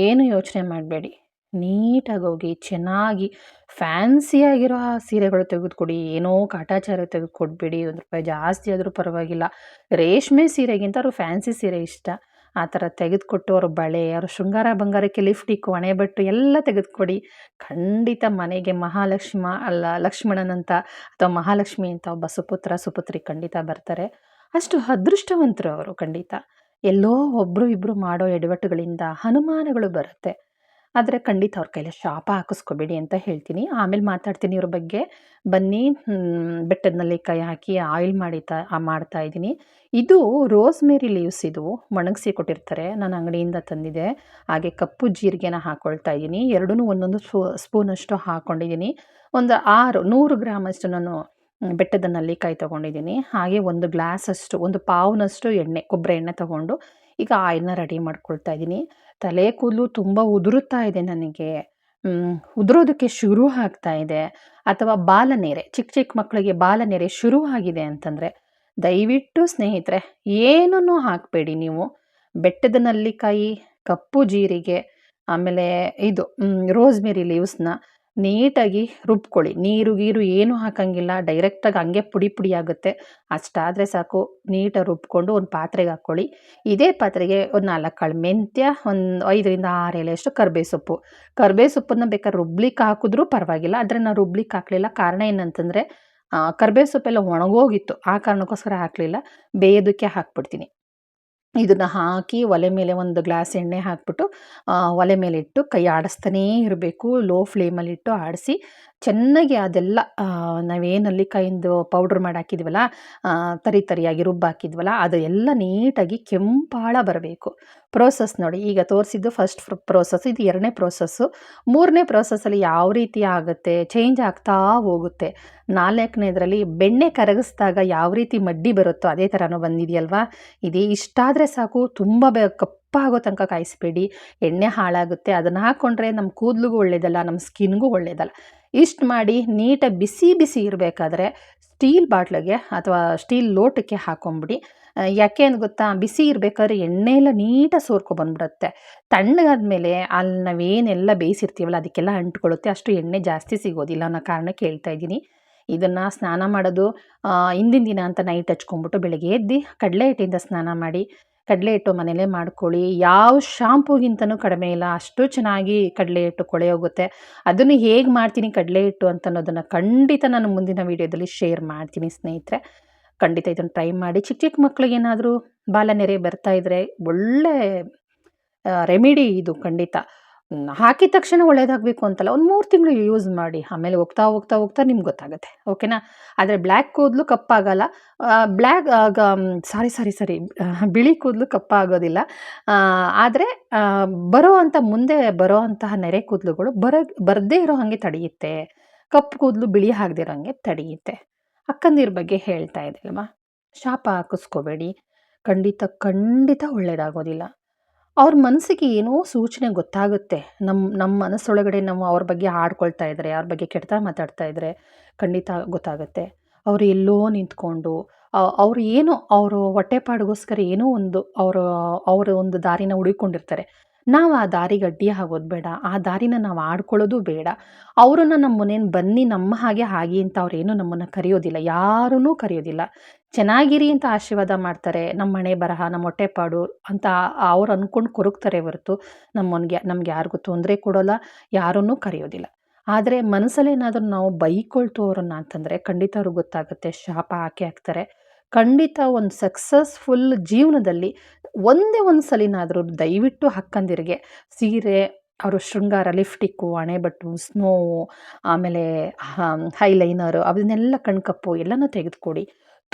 ಏನು ಯೋಚನೆ ಮಾಡಬೇಡಿ. ನೀಟಾಗಿ ಹೋಗಿ ಚೆನ್ನಾಗಿ ಫ್ಯಾನ್ಸಿಯಾಗಿರೋ ಆ ಸೀರೆಗಳು ತೆಗೆದುಕೊಡಿ. ಏನೋ ಕಾಟಾಚಾರ ತೆಗೆದುಕೊಡ್ಬೇಡಿ. ಒಂದು ರೂಪಾಯಿ ಜಾಸ್ತಿ ಆದರೂ ಪರವಾಗಿಲ್ಲ. ರೇಷ್ಮೆ ಸೀರೆಗಿಂತ ಅವರು ಫ್ಯಾನ್ಸಿ ಸೀರೆ ಇಷ್ಟ. ಆ ಥರ ತೆಗೆದುಕೊಟ್ಟು ಅವ್ರ ಬಳೆ, ಅವ್ರ ಶೃಂಗಾರ ಬಂಗಾರಕ್ಕೆ ಲಿಫ್ಟಿಕ್ಕು ಬಟ್ಟು ಎಲ್ಲ ತೆಗೆದುಕೊಡಿ. ಖಂಡಿತ ಮನೆಗೆ ಮಹಾಲಕ್ಷ್ಮ ಅಲ್ಲ ಲಕ್ಷ್ಮಣನಂತ ಅಥವಾ ಮಹಾಲಕ್ಷ್ಮಿ ಅಂತ ಒಬ್ಬ ಸುಪುತ್ರ, ಸುಪುತ್ರಿ ಖಂಡಿತ ಬರ್ತಾರೆ. ಅಷ್ಟು ಅದೃಷ್ಟವಂತರು ಅವರು ಖಂಡಿತ. ಎಲ್ಲೋ ಒಬ್ಬರು ಇಬ್ಬರು ಮಾಡೋ ಎಡವಟ್ಟುಗಳಿಂದ ಅನುಮಾನಗಳು ಬರುತ್ತೆ. ಆದರೆ ಖಂಡಿತ ಅವ್ರ ಕೈಲಿ ಶಾಪ ಹಾಕಿಸ್ಕೋಬೇಡಿ ಅಂತ ಹೇಳ್ತೀನಿ. ಆಮೇಲೆ ಮಾತಾಡ್ತೀನಿ ಇವ್ರ ಬಗ್ಗೆ. ಬನ್ನಿ ಬೆಟ್ಟದ ಕೈ ಹಾಕಿ ಆಯಿಲ್ ಮಾಡಿ ತ ಮಾಡ್ತಾ ಇದ್ದೀನಿ. ಇದು ರೋಸ್ ಮೇರಿ ಲೀವ್ಸ್ ಇದು. ಒಣಗಿಸಿ ಕೊಟ್ಟಿರ್ತಾರೆ. ನಾನು ಅಂಗಡಿಯಿಂದ ತಂದಿದೆ. ಹಾಗೆ ಕಪ್ಪು ಜೀರಿಗೆನ ಹಾಕ್ಕೊಳ್ತಾ ಇದ್ದೀನಿ. ಎರಡೂ ಒಂದೊಂದು ಸ್ಪೂ, ಸ್ಪೂನಷ್ಟು ಹಾಕ್ಕೊಂಡಿದ್ದೀನಿ ಒಂದು ಆರು, ನೂರು ಗ್ರಾಮಷ್ಟು ನಾನು ಬೆಟ್ಟದ ನಲ್ಲಿಕಾಯಿ ತೊಗೊಂಡಿದ್ದೀನಿ. ಹಾಗೆ ಒಂದು ಗ್ಲಾಸಷ್ಟು, ಒಂದು ಪಾವ್ನಷ್ಟು ಎಣ್ಣೆ ಕೊಬ್ಬರಿ ಎಣ್ಣೆ ತೊಗೊಂಡು ಈಗ ಆಯಿಲ್ನ ರೆಡಿ ಮಾಡ್ಕೊಳ್ತಾ ಇದ್ದೀನಿ. ತಲೆ, ಕೂದಲು ತುಂಬ ಉದುರುತ್ತಾ ಇದೆ ನನಗೆ. ಉದುರೋದಕ್ಕೆ ಶುರು ಆಗ್ತಾ ಇದೆ. ಅಥವಾ ಬಾಲನೇರೆ ಚಿಕ್ಕ ಚಿಕ್ಕ ಮಕ್ಕಳಿಗೆ ಬಾಲನೇರೆ ಶುರು ಆಗಿದೆ ಅಂತಂದರೆ ದಯವಿಟ್ಟು ಸ್ನೇಹಿತರೆ, ಏನನ್ನೂ ಹಾಕಬೇಡಿ ನೀವು. ಬೆಟ್ಟದ ನಲ್ಲಿಕಾಯಿ, ಕಪ್ಪು ಜೀರಿಗೆ, ಆಮೇಲೆ ಇದು ರೋಸ್ಮೆರಿ ಲೀವ್ಸ್ನ ನೀಟಾಗಿ ರುಬ್ಕೊಳ್ಳಿ. ನೀರು, ಗೀರು ಏನೂ ಹಾಕಂಗಿಲ್ಲ. ಡೈರೆಕ್ಟಾಗಿ ಹಂಗೆ ಪುಡಿ ಪುಡಿ ಆಗುತ್ತೆ. ಅಷ್ಟಾದರೆ ಸಾಕು. ನೀಟಾಗಿ ರುಬ್ಕೊಂಡು ಒಂದು ಪಾತ್ರೆಗೆ ಹಾಕ್ಕೊಳ್ಳಿ. ಇದೇ ಪಾತ್ರೆಗೆ ಒಂದು ನಾಲ್ಕು ಕಾಳು ಮೆಂತ್ಯ, ಒಂದು ಐದರಿಂದ ಆರು ಎಲೆಯಷ್ಟು ಕರ್ಬೇವು ಸೊಪ್ಪು ಕರ್ಬೇವು ಸೊಪ್ಪನ್ನು ಬೇಕಾದ್ರೆ ರುಬ್ಲಿಕ್ಕೆ ಹಾಕಿದ್ರೂ ಪರವಾಗಿಲ್ಲ. ಆದರೆ ನಾನು ರುಬ್ಲಿಕ್ಕೆ ಹಾಕಲಿಲ್ಲ. ಕಾರಣ ಏನಂತಂದರೆ ಕರ್ಬೇವು ಸೊಪ್ಪೆಲ್ಲ ಒಣಗೋಗಿತ್ತು. ಆ ಕಾರಣಕ್ಕೋಸ್ಕರ ಹಾಕಲಿಲ್ಲ. ಬೇಯೋದಕ್ಕೆ ಹಾಕ್ಬಿಡ್ತೀನಿ. ಇದನ್ನು ಹಾಕಿ ಒಲೆ ಮೇಲೆ ಒಂದು ಗ್ಲಾಸ್ ಎಣ್ಣೆ ಹಾಕ್ಬಿಟ್ಟು ಒಲೆ ಮೇಲೆ ಇಟ್ಟು ಕೈ ಆಡಿಸ್ತಾನೇ ಇರಬೇಕು. ಲೋ ಫ್ಲೇಮಲ್ಲಿಟ್ಟು ಆಡಿಸಿ ಚೆನ್ನಾಗಿ ಅದೆಲ್ಲ ನಾವೇನು ನಲ್ಲಿಕಾಯಿಂದು ಪೌಡ್ರ್ ಮಾಡಿ ಹಾಕಿದ್ವಲ್ಲ ತರಿ ತರಿಯಾಗಿ ರುಬ್ಬಾಕಿದ್ವಲ್ಲ ಅದು ಎಲ್ಲ ನೀಟಾಗಿ ಕೆಂಪಾಳ ಬರಬೇಕು. ಪ್ರೋಸೆಸ್ ನೋಡಿ, ಈಗ ತೋರಿಸಿದ್ದು ಫಸ್ಟ್ ಪ್ರೋಸೆಸ್ ಇದು ಎರಡನೇ ಪ್ರೋಸೆಸ್ಸು ಮೂರನೇ ಪ್ರೋಸೆಸ್ಸಲ್ಲಿ ಯಾವ ರೀತಿ ಆಗುತ್ತೆ ಚೇಂಜ್ ಆಗ್ತಾ ಹೋಗುತ್ತೆ. ನಾಲ್ಕನೇದರಲ್ಲಿ ಬೆಣ್ಣೆ ಕರಗಿಸಿದಾಗ ಯಾವ ರೀತಿ ಮಡ್ಡಿ ಬರುತ್ತೋ ಅದೇ ಥರನೂ ಬಂದಿದೆಯಲ್ವಾ? ಇದೇ ಇಷ್ಟಾದರೆ ಸಾಕು, ತುಂಬ ಕಪ್ಪಾಗೋ ತನಕ ಕಾಯಿಸ್ಬೇಡಿ. ಎಣ್ಣೆ ಹಾಳಾಗುತ್ತೆ, ಅದನ್ನು ಹಾಕ್ಕೊಂಡ್ರೆ ನಮ್ಮ ಕೂದಲಿಗೂ ಒಳ್ಳೆಯದಲ್ಲ ನಮ್ಮ ಸ್ಕಿನ್ಗೂ ಒಳ್ಳೇದಲ್ಲ. ಇಷ್ಟು ಮಾಡಿ ನೀಟಾಗಿ ಬಿಸಿ ಬಿಸಿ ಇರಬೇಕಾದ್ರೆ ಸ್ಟೀಲ್ ಬಾಟ್ಲಿಗೆ ಅಥವಾ ಸ್ಟೀಲ್ ಲೋಟಕ್ಕೆ ಹಾಕೊಂಬಿಡಿ. ಯಾಕೆ ಅಂತ ಗೊತ್ತಾ? ಬಿಸಿ ಇರಬೇಕಾದ್ರೆ ಎಣ್ಣೆ ಎಲ್ಲ ನೀಟಾಗಿ ಸೋರ್ಕೊಬಂದ್ಬಿಡುತ್ತೆ ತಣ್ಣಗಾದ್ಮೇಲೆ ಅಲ್ಲಿ ನಾವೇನೆಲ್ಲ ಬೇಯಿಸಿರ್ತೀವಲ್ಲ, ಅದಕ್ಕೆಲ್ಲ ಅಂಟ್ಕೊಳ್ಳುತ್ತೆ. ಅಷ್ಟು ಎಣ್ಣೆ ಜಾಸ್ತಿ ಸಿಗೋದಿಲ್ಲ ಅನ್ನೋ ಕಾರಣಕ್ಕೆ ಹೇಳ್ತಾ ಇದ್ದೀನಿ. ಇದನ್ನು ಸ್ನಾನ ಮಾಡೋದು ಹಿಂದಿನ ದಿನ ಅಂತ ನೈಟ್ ಹಚ್ಕೊಂಬಿಟ್ಟು ಬೆಳಗ್ಗೆ ಎದ್ದು ಕಡಲೆ ಹಿಟ್ಟಿಂದ ಸ್ನಾನ ಮಾಡಿ ಕಡಲೆ ಹಿಟ್ಟು ಮನೇಲೇ ಮಾಡ್ಕೊಳ್ಳಿ. ಯಾವ ಶಾಂಪೂಗಿಂತನೂ ಕಡಿಮೆ ಇಲ್ಲ. ಅಷ್ಟು ಚೆನ್ನಾಗಿ ಕಡಲೆ ಹಿಟ್ಟು ಕೊಳೆ ಹೋಗುತ್ತೆ. ಅದನ್ನು ಹೇಗೆ ಮಾಡ್ತೀನಿ ಕಡಲೆ ಹಿಟ್ಟು ಅಂತ ಅನ್ನೋದನ್ನು ಖಂಡಿತ ನಾನು ಮುಂದಿನ ವೀಡಿಯೋದಲ್ಲಿ ಶೇರ್ ಮಾಡ್ತೀನಿ ಸ್ನೇಹಿತರೆ. ಖಂಡಿತ ಇದನ್ನು ಟ್ರೈ ಮಾಡಿ. ಚಿಕ್ಕ ಚಿಕ್ಕ ಮಕ್ಕಳಿಗೇನಾದರೂ ಬಾಲ ನೆರೆ ಬರ್ತಾ ಇದ್ದರೆ ಒಳ್ಳೆ ರೆಮಿಡಿ ಇದು ಖಂಡಿತ. ಹಾಕಿದ ತಕ್ಷಣ ಒಳ್ಳೇದಾಗಬೇಕು ಅಂತಲ್ಲ, ಒಂದು ಮೂರು ತಿಂಗಳು ಯೂಸ್ ಮಾಡಿ, ಆಮೇಲೆ ಹೋಗ್ತಾ ಹೋಗ್ತಾ ಹೋಗ್ತಾ ನಿಮ್ಗೆ ಗೊತ್ತಾಗುತ್ತೆ ಓಕೆನಾ ಆದರೆ ಬ್ಲ್ಯಾಕ್ ಕೂದಲು ಕಪ್ಪಾಗಲ್ಲ ಬ್ಲ್ಯಾಕ್ ಸಾರಿ ಸಾರಿ ಸಾರಿ ಬಿಳಿ ಕೂದಲು ಕಪ್ಪಾಗೋದಿಲ್ಲ ಆದರೆ ಬರೋ ಅಂಥ ಮುಂದೆ ಬರೋ ಅಂತಹ ನೆರೆ ಕೂದಲುಗಳು ಬರ, ಬರದೇ ಇರೋ ಹಾಗೆ ತಡೆಯುತ್ತೆ ಕಪ್ಪು ಕೂದಲು ಬಿಳಿ ಆಗದಿರೋ ಹಾಗೆ ತಡೆಯುತ್ತೆ. ಅಕ್ಕಂದಿರ ಬಗ್ಗೆ ಹೇಳ್ತಾ ಇದೆ ಅಲ್ವಾ ಶಾಪ ಹಾಕಿಸ್ಕೋಬೇಡಿ, ಖಂಡಿತ ಖಂಡಿತ ಒಳ್ಳೆಯದಾಗೋದಿಲ್ಲ ಅವ್ರ ಮನಸ್ಸಿಗೆ ಏನೋ ಸೂಚನೆ ಗೊತ್ತಾಗುತ್ತೆ. ನಮ್ಮ ನಮ್ಮ ಮನಸ್ಸೊಳಗಡೆ ನಾವು ಅವ್ರ ಬಗ್ಗೆ ಆಡ್ಕೊಳ್ತಾ ಇದ್ದಾರೆ ಅವ್ರ ಬಗ್ಗೆ ಕೆಟ್ಟ ಮಾತಾಡ್ತಾ ಇದ್ದರೆ ಖಂಡಿತ ಗೊತ್ತಾಗುತ್ತೆ. ಅವರು ಎಲ್ಲೋ ನಿಂತ್ಕೊಂಡು ಅವರು ಏನೋ, ಅವರು ಹೊಟ್ಟೆಪಾಡಿಗೋಸ್ಕರ ಏನೋ ಒಂದು ಅವರು, ಅವರ ಒಂದು ದಾರಿನ ಹುಡುಕೊಂಡಿರ್ತಾರೆ ನಾವು ಆ ದಾರಿಗೆ ಅಡ್ಡಿ ಆಗೋದು ಬೇಡ. ಆ ದಾರಿನ ನಾವು ಆಡ್ಕೊಳ್ಳೋದು ಬೇಡ. ಅವರನ್ನು ನಮ್ಮ ಮನೇನ ಬನ್ನಿ, ನಮ್ಮ ಹಾಗೆ ಹಾಗೆ ಅಂತ ಅವ್ರೇನು ನಮ್ಮನ್ನು ಕರೆಯೋದಿಲ್ಲ. ಯಾರೂ ಕರೆಯೋದಿಲ್ಲ. ಚೆನ್ನಾಗಿರಿ ಅಂತ ಆಶೀರ್ವಾದ ಮಾಡ್ತಾರೆ. ನಮ್ಮ ಮನೆ ಬರಹ ನಮ್ಮ ಹೊಟ್ಟೆಪಾಡು ಅಂತ ಅವ್ರು ಅಂದ್ಕೊಂಡು ಕೊರಗ್ತಾರೆ ಹೊರತು ನಮ್ಮನಿಗೆ, ನಮ್ಗೆ ಯಾರಿಗೂ ತೊಂದರೆ ಕೊಡೋಲ್ಲ, ಯಾರನ್ನೂ ಕರೆಯೋದಿಲ್ಲ. ಆದರೆ ಮನಸ್ಸಲ್ಲೇನಾದರೂ ನಾವು ಬೈಕೊಳ್ತು ಅವ್ರನ್ನ ಅಂತಂದರೆ ಖಂಡಿತ ಅವ್ರಿಗೆ ಗೊತ್ತಾಗುತ್ತೆ. ಶಾಪ ಹಾಕಿ ಹಾಕ್ತಾರೆ. ಖಂಡಿತ ಒಂದು ಸಕ್ಸಸ್ಫುಲ್ ಜೀವನದಲ್ಲಿ ಒಂದೇ ಒಂದು ಸಲಿನಾದರೂ ದಯವಿಟ್ಟು ಹಕ್ಕಂದಿರಿಗೆ ಸೀರೆ, ಅವರು ಶೃಂಗಾರ ಲಿಫ್ಟಿಕ್ಕು ಅಣೆಬಟ್ಟು, ಸ್ನೋವು, ಆಮೇಲೆ ಹೈಲೈನರು ಅದನ್ನೆಲ್ಲ ಕಣ್ಕಪ್ಪು ಎಲ್ಲನೂ ತೆಗೆದುಕೊಡಿ.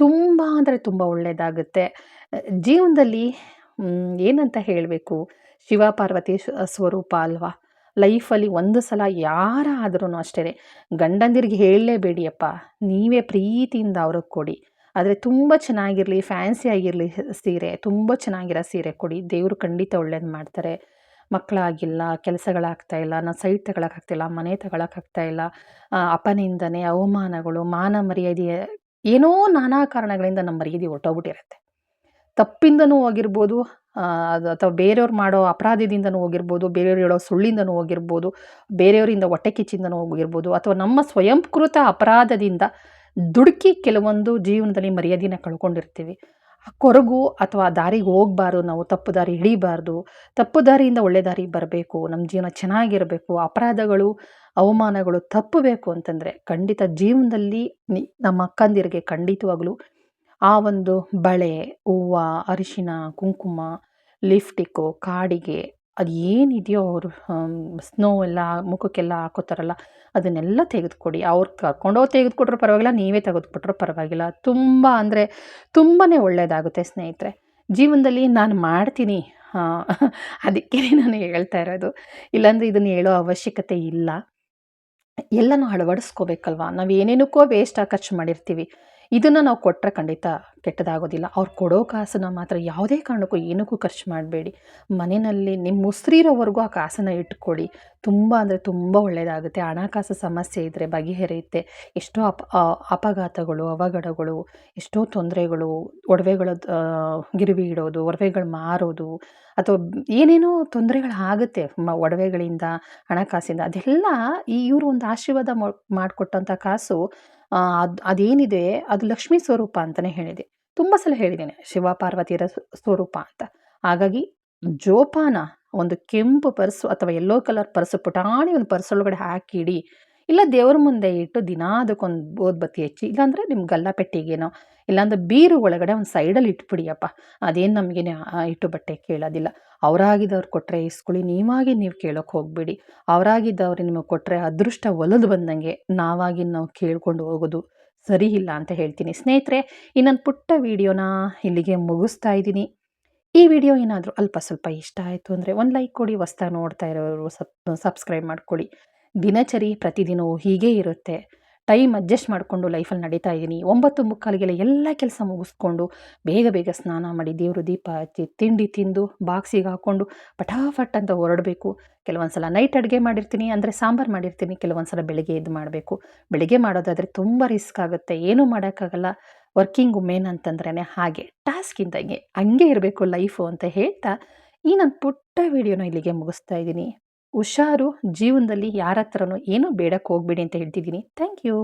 ತುಂಬ ಅಂದರೆ ತುಂಬ ಒಳ್ಳೆಯದಾಗುತ್ತೆ ಜೀವನದಲ್ಲಿ ಏನಂತ ಹೇಳಬೇಕು? ಶಿವ ಪಾರ್ವತಿ ಸ್ವರೂಪ ಅಲ್ವಾ? ಲೈಫಲ್ಲಿ ಒಂದು ಸಲ ಯಾರಾದ್ರೂ ಅಷ್ಟೇ ಗಂಡಂದಿರಿಗೆ ಹೇಳಲೇಬೇಡಿಯಪ್ಪ. ನೀವೇ ಪ್ರೀತಿಯಿಂದ ಅವ್ರಿಗೆ ಕೊಡಿ. ಆದರೆ ತುಂಬ ಚೆನ್ನಾಗಿರಲಿ, ಫ್ಯಾನ್ಸಿ ಆಗಿರಲಿ ಸೀರೆ, ತುಂಬ ಚೆನ್ನಾಗಿರೋ ಸೀರೆ ಕೊಡಿ. ದೇವರು ಖಂಡಿತ ಒಳ್ಳೇದು ಮಾಡ್ತಾರೆ. ಮಕ್ಕಳಾಗಿಲ್ಲ ಕೆಲಸಗಳಾಗ್ತಾ ಇಲ್ಲ ನಾನು ಸೈಟ್ ತಗೊಳಕ್ಕಾಗ್ತಿಲ್ಲ ಮನೆ ತಗೊಳಕ್ಕಾಗ್ತಾ ಇಲ್ಲ. ಅಪನಿಂದನೆ ಅವಮಾನಗಳು, ಮಾನ ಮರ್ಯಾದೆ ಏನೋ ನಾನಾ ಕಾರಣಗಳಿಂದ ನಮ್ಮ ಮರ್ಯಾದೆ ಹೊರ್ಟೋಗ್ಬಿಟ್ಟಿರುತ್ತೆ. ತಪ್ಪಿಂದನೂ ಆಗಿರ್ಬೋದು ಅದು ಅಥವಾ ಬೇರೆಯವ್ರು ಮಾಡೋ ಅಪರಾಧದಿಂದನೂ ಹೋಗಿರ್ಬೋದು, ಬೇರೆಯವ್ರು ಹೇಳೋ ಸುಳ್ಳಿಂದನೂ ಹೋಗಿರ್ಬೋದು, ಬೇರೆಯವರಿಂದ ಹೊಟ್ಟೆ ಕಿಚ್ಚಿಂದನೂ ಹೋಗಿರ್ಬೋದು, ಅಥವಾ ನಮ್ಮ ಸ್ವಯಂಕೃತ ಅಪರಾಧದಿಂದ ದುಡುಕಿ ಕೆಲವೊಂದು ಜೀವನದಲ್ಲಿ ಮರ್ಯಾದೆನ ಕಳ್ಕೊಂಡಿರ್ತೀವಿ. ಕೊರಗು ಅಥವಾ ದಾರಿಗೆ ಹೋಗ್ಬಾರ್ದು, ನಾವು ತಪ್ಪು ದಾರಿ ಹಿಡಿಬಾರ್ದು, ತಪ್ಪು ದಾರಿಯಿಂದ ಒಳ್ಳೆ ದಾರಿ ಬರಬೇಕು, ನಮ್ಮ ಜೀವನ ಚೆನ್ನಾಗಿರಬೇಕು, ಅಪರಾಧಗಳು, ಅವಮಾನಗಳು ತಪ್ಪಬೇಕು ಅಂತಂದರೆ ಖಂಡಿತ ಜೀವನದಲ್ಲಿ ನಮ್ಮ ಅಕ್ಕಂದಿರಿಗೆ ಖಂಡಿತವಾಗಲೂ ಆ ಒಂದು ಬಳೆ, ಹೂವು, ಅರಿಶಿನ, ಕುಂಕುಮ ಲಿಫ್ಟಿಕ್ಕು ಕಾಡಿಗೆ ಅದು ಏನಿದೆಯೋ ಅವರು ಸ್ನೋ ಎಲ್ಲ ಮುಖಕ್ಕೆಲ್ಲ ಹಾಕೋತಾರಲ್ಲ, ಅದನ್ನೆಲ್ಲ ತೆಗೆದುಕೊಡಿ. ಅವ್ರು ಕರ್ಕೊಂಡೋ ತೆಗೆದುಕೊಟ್ರೂ ಪರವಾಗಿಲ್ಲ, ನೀವೇ ತೆಗೆದುಕೊಟ್ರೂ ಪರವಾಗಿಲ್ಲ. ತುಂಬ ಅಂದರೆ ತುಂಬಾ ಒಳ್ಳೆಯದಾಗುತ್ತೆ ಸ್ನೇಹಿತರೆ. ಜೀವನದಲ್ಲಿ ನಾನು ಮಾಡ್ತೀನಿ. ಅದಕ್ಕೆ ನಾನು ಹೇಳ್ತಾ ಇರೋದು. ಇಲ್ಲಾಂದರೆ ಇದನ್ನು ಹೇಳೋ ಅವಶ್ಯಕತೆ ಇಲ್ಲ. ಎಲ್ಲನೂ ಅಳವಡಿಸ್ಕೋಬೇಕಲ್ವಾ? ನಾವು ಏನೇನಕ್ಕೋ ವೇಸ್ಟಾಗಿ ಖರ್ಚು ಮಾಡಿರ್ತೀವಿ. ಇದನ್ನು ನಾವು ಕೊಟ್ಟರೆ ಖಂಡಿತ ಕೆಟ್ಟದಾಗೋದಿಲ್ಲ. ಅವ್ರು ಕೊಡೋ ಕಾಸನ್ನು ಮಾತ್ರ ಯಾವುದೇ ಕಾರಣಕ್ಕೂ ಏನಕ್ಕೂ ಖರ್ಚು ಮಾಡಬೇಡಿ. ಮನೆಯಲ್ಲಿ ನಿಮ್ಮ ಉಸಿರಿರೋವರೆಗೂ ಆ ಕಾಸನ್ನು ಇಟ್ಕೊಳ್ಳಿ. ತುಂಬ ಅಂದರೆ ತುಂಬ ಒಳ್ಳೆಯದಾಗುತ್ತೆ ಹಣಕಾಸು ಸಮಸ್ಯೆ ಇದ್ದರೆ ಬಗೆಹರಿಯುತ್ತೆ. ಎಷ್ಟೋ ಅಪ ಅಪಘಾತಗಳು, ಅವಘಡಗಳು, ಎಷ್ಟೋ ತೊಂದರೆಗಳು, ಒಡವೆಗಳ ಗಿರಿವಿ ಇಡೋದು, ಒಡವೆಗಳು ಮಾರೋದು, ಅಥವಾ ಏನೇನೋ ತೊಂದರೆಗಳಾಗುತ್ತೆ ಮ, ಒಡವೆಗಳಿಂದ, ಹಣಕಾಸಿಂದ ಅದೆಲ್ಲ ಈ ಇವರು ಒಂದು ಆಶೀರ್ವಾದ ಮಾಡಿಕೊಟ್ಟಂಥ ಕಾಸು ಅದು, ಅದೇನಿದೆ? ಅದು ಲಕ್ಷ್ಮಿ ಸ್ವರೂಪ ಅಂತಲೇ ಹೇಳಿದೆ. ತುಂಬ ಸಲ ಹೇಳಿದ್ದೇನೆ, ಶಿವ ಪಾರ್ವತಿಯರ ಸ್ವರೂಪ ಅಂತ. ಹಾಗಾಗಿ ಜೋಪಾನ, ಒಂದು ಕೆಂಪು ಪರ್ಸು ಅಥವಾ ಯೆಲ್ಲೋ ಕಲರ್ ಪರ್ಸು ಪುಟಾಣಿ ಒಂದು ಪರ್ಸೊಳಗಡೆ ಹಾಕಿಡಿ ಇಲ್ಲ ದೇವ್ರ ಮುಂದೆ ಇಟ್ಟು ದಿನ ಅದಕ್ಕೊಂದು ಓದ್ಬತ್ತಿ ಹಚ್ಚಿ, ಇಲ್ಲಾಂದರೆ ನಿಮ್ಮ ಗಲ್ಲ ಪೆಟ್ಟಿಗೇನೋ ಇಲ್ಲಾಂದ್ರೆ ಬೀರು ಒಳಗಡೆ ಒಂದು ಸೈಡಲ್ಲಿ ಇಟ್ಬಿಡಿಯಪ್ಪ. ಅದೇನು ನಮಗೆ ಇಟ್ಟು ಬಟ್ಟೆ ಕೇಳೋದಿಲ್ಲ. ಅವರಾಗಿದ್ದವ್ರು ಕೊಟ್ಟರೆ ಇಸ್ಕೊಳ್ಳಿ ನೀವಾಗಿ ನೀವು ಕೇಳೋಕೆ ಹೋಗಬೇಡಿ. ಅವರಾಗಿದ್ದವ್ರು ನಿಮಗೆ ಕೊಟ್ಟರೆ ಅದೃಷ್ಟ ಒಲದು ಬಂದಂಗೆ ನಾವಾಗಿ ನಾವು ಕೇಳ್ಕೊಂಡು ಹೋಗೋದು ಸರಿ ಇಲ್ಲ ಅಂತ ಹೇಳ್ತೀನಿ. ಸ್ನೇಹಿತರೆ ಇನ್ನೊಂದು ಪುಟ್ಟ ವಿಡಿಯೋನ ಇಲ್ಲಿಗೆ ಮುಗಿಸ್ತಾ ಇದ್ದೀನಿ. ಈ ವಿಡಿಯೋ ಏನಾದರೂ ಅಲ್ಪ ಸ್ವಲ್ಪ ಇಷ್ಟ ಆಯಿತು ಅಂದರೆ ಒಂದು ಲೈಕ್ ಕೊಡಿ, ಹೊಸ್ದಾಗಿ ನೋಡ್ತಾ ಇರೋರು ಸಬ್, ಸಬ್ಸ್ಕ್ರೈಬ್ ಮಾಡ್ಕೊಳ್ಳಿ. ದಿನಚರಿ ಪ್ರತಿದಿನವೂ ಹೀಗೇ ಇರುತ್ತೆ. ಟೈಮ್ ಅಡ್ಜಸ್ಟ್ ಮಾಡಿಕೊಂಡು ಲೈಫಲ್ಲಿ ನಡೀತಾ ಇದ್ದೀನಿ ಒಂಬತ್ತು ಮುಕ್ಕಾಲಿಗೆಲ್ಲ ಎಲ್ಲ ಕೆಲಸ ಮುಗಿಸ್ಕೊಂಡು ಬೇಗ ಬೇಗ ಸ್ನಾನ ಮಾಡಿ ದೇವರು ದೀಪ ಹಚ್ಚಿ ತಿಂಡಿ ತಿಂದು ಬಾಕ್ಸಿಗೆ ಹಾಕ್ಕೊಂಡು ಪಟಾಫಟ್ ಅಂತ ಹೊರಡಬೇಕು. ಕೆಲವೊಂದು ಸಲ ನೈಟ್ ಅಡುಗೆ ಮಾಡಿರ್ತೀನಿ, ಅಂದರೆ ಸಾಂಬಾರು ಮಾಡಿರ್ತೀನಿ ಕೆಲವೊಂದು ಸಲ ಬೆಳಗ್ಗೆ ಇದು ಮಾಡಬೇಕು. ಬೆಳಗ್ಗೆ ಮಾಡೋದಾದರೆ ತುಂಬ ರಿಸ್ಕ್ ಆಗುತ್ತೆ. ಏನೂ ಮಾಡೋಕ್ಕಾಗಲ್ಲ. ವರ್ಕಿಂಗ್ ವುಮೆನ್ ಅಂತಂದ್ರೇ ಹಾಗೆ. ಟಾಸ್ಕ್ ಇದ್ದಂಗೆ ಹಂಗೆ ಇರಬೇಕು ಲೈಫು ಅಂತ ಹೇಳ್ತಾ ಈ ನನ್ನ ಪುಟ್ಟ ವಿಡಿಯೋನ ಇಲ್ಲಿಗೆ ಮುಗಿಸ್ತಾ ಇದ್ದೀನಿ ಹುಷಾರು ಜೀವನದಲ್ಲಿ ಯಾರ ಹತ್ರನೂ ಏನೂ ಬೇಡಕ್ಕೆ ಹೋಗ್ಬೇಡಿ ಅಂತ ಹೇಳ್ತಿದ್ದೀನಿ. Thank you.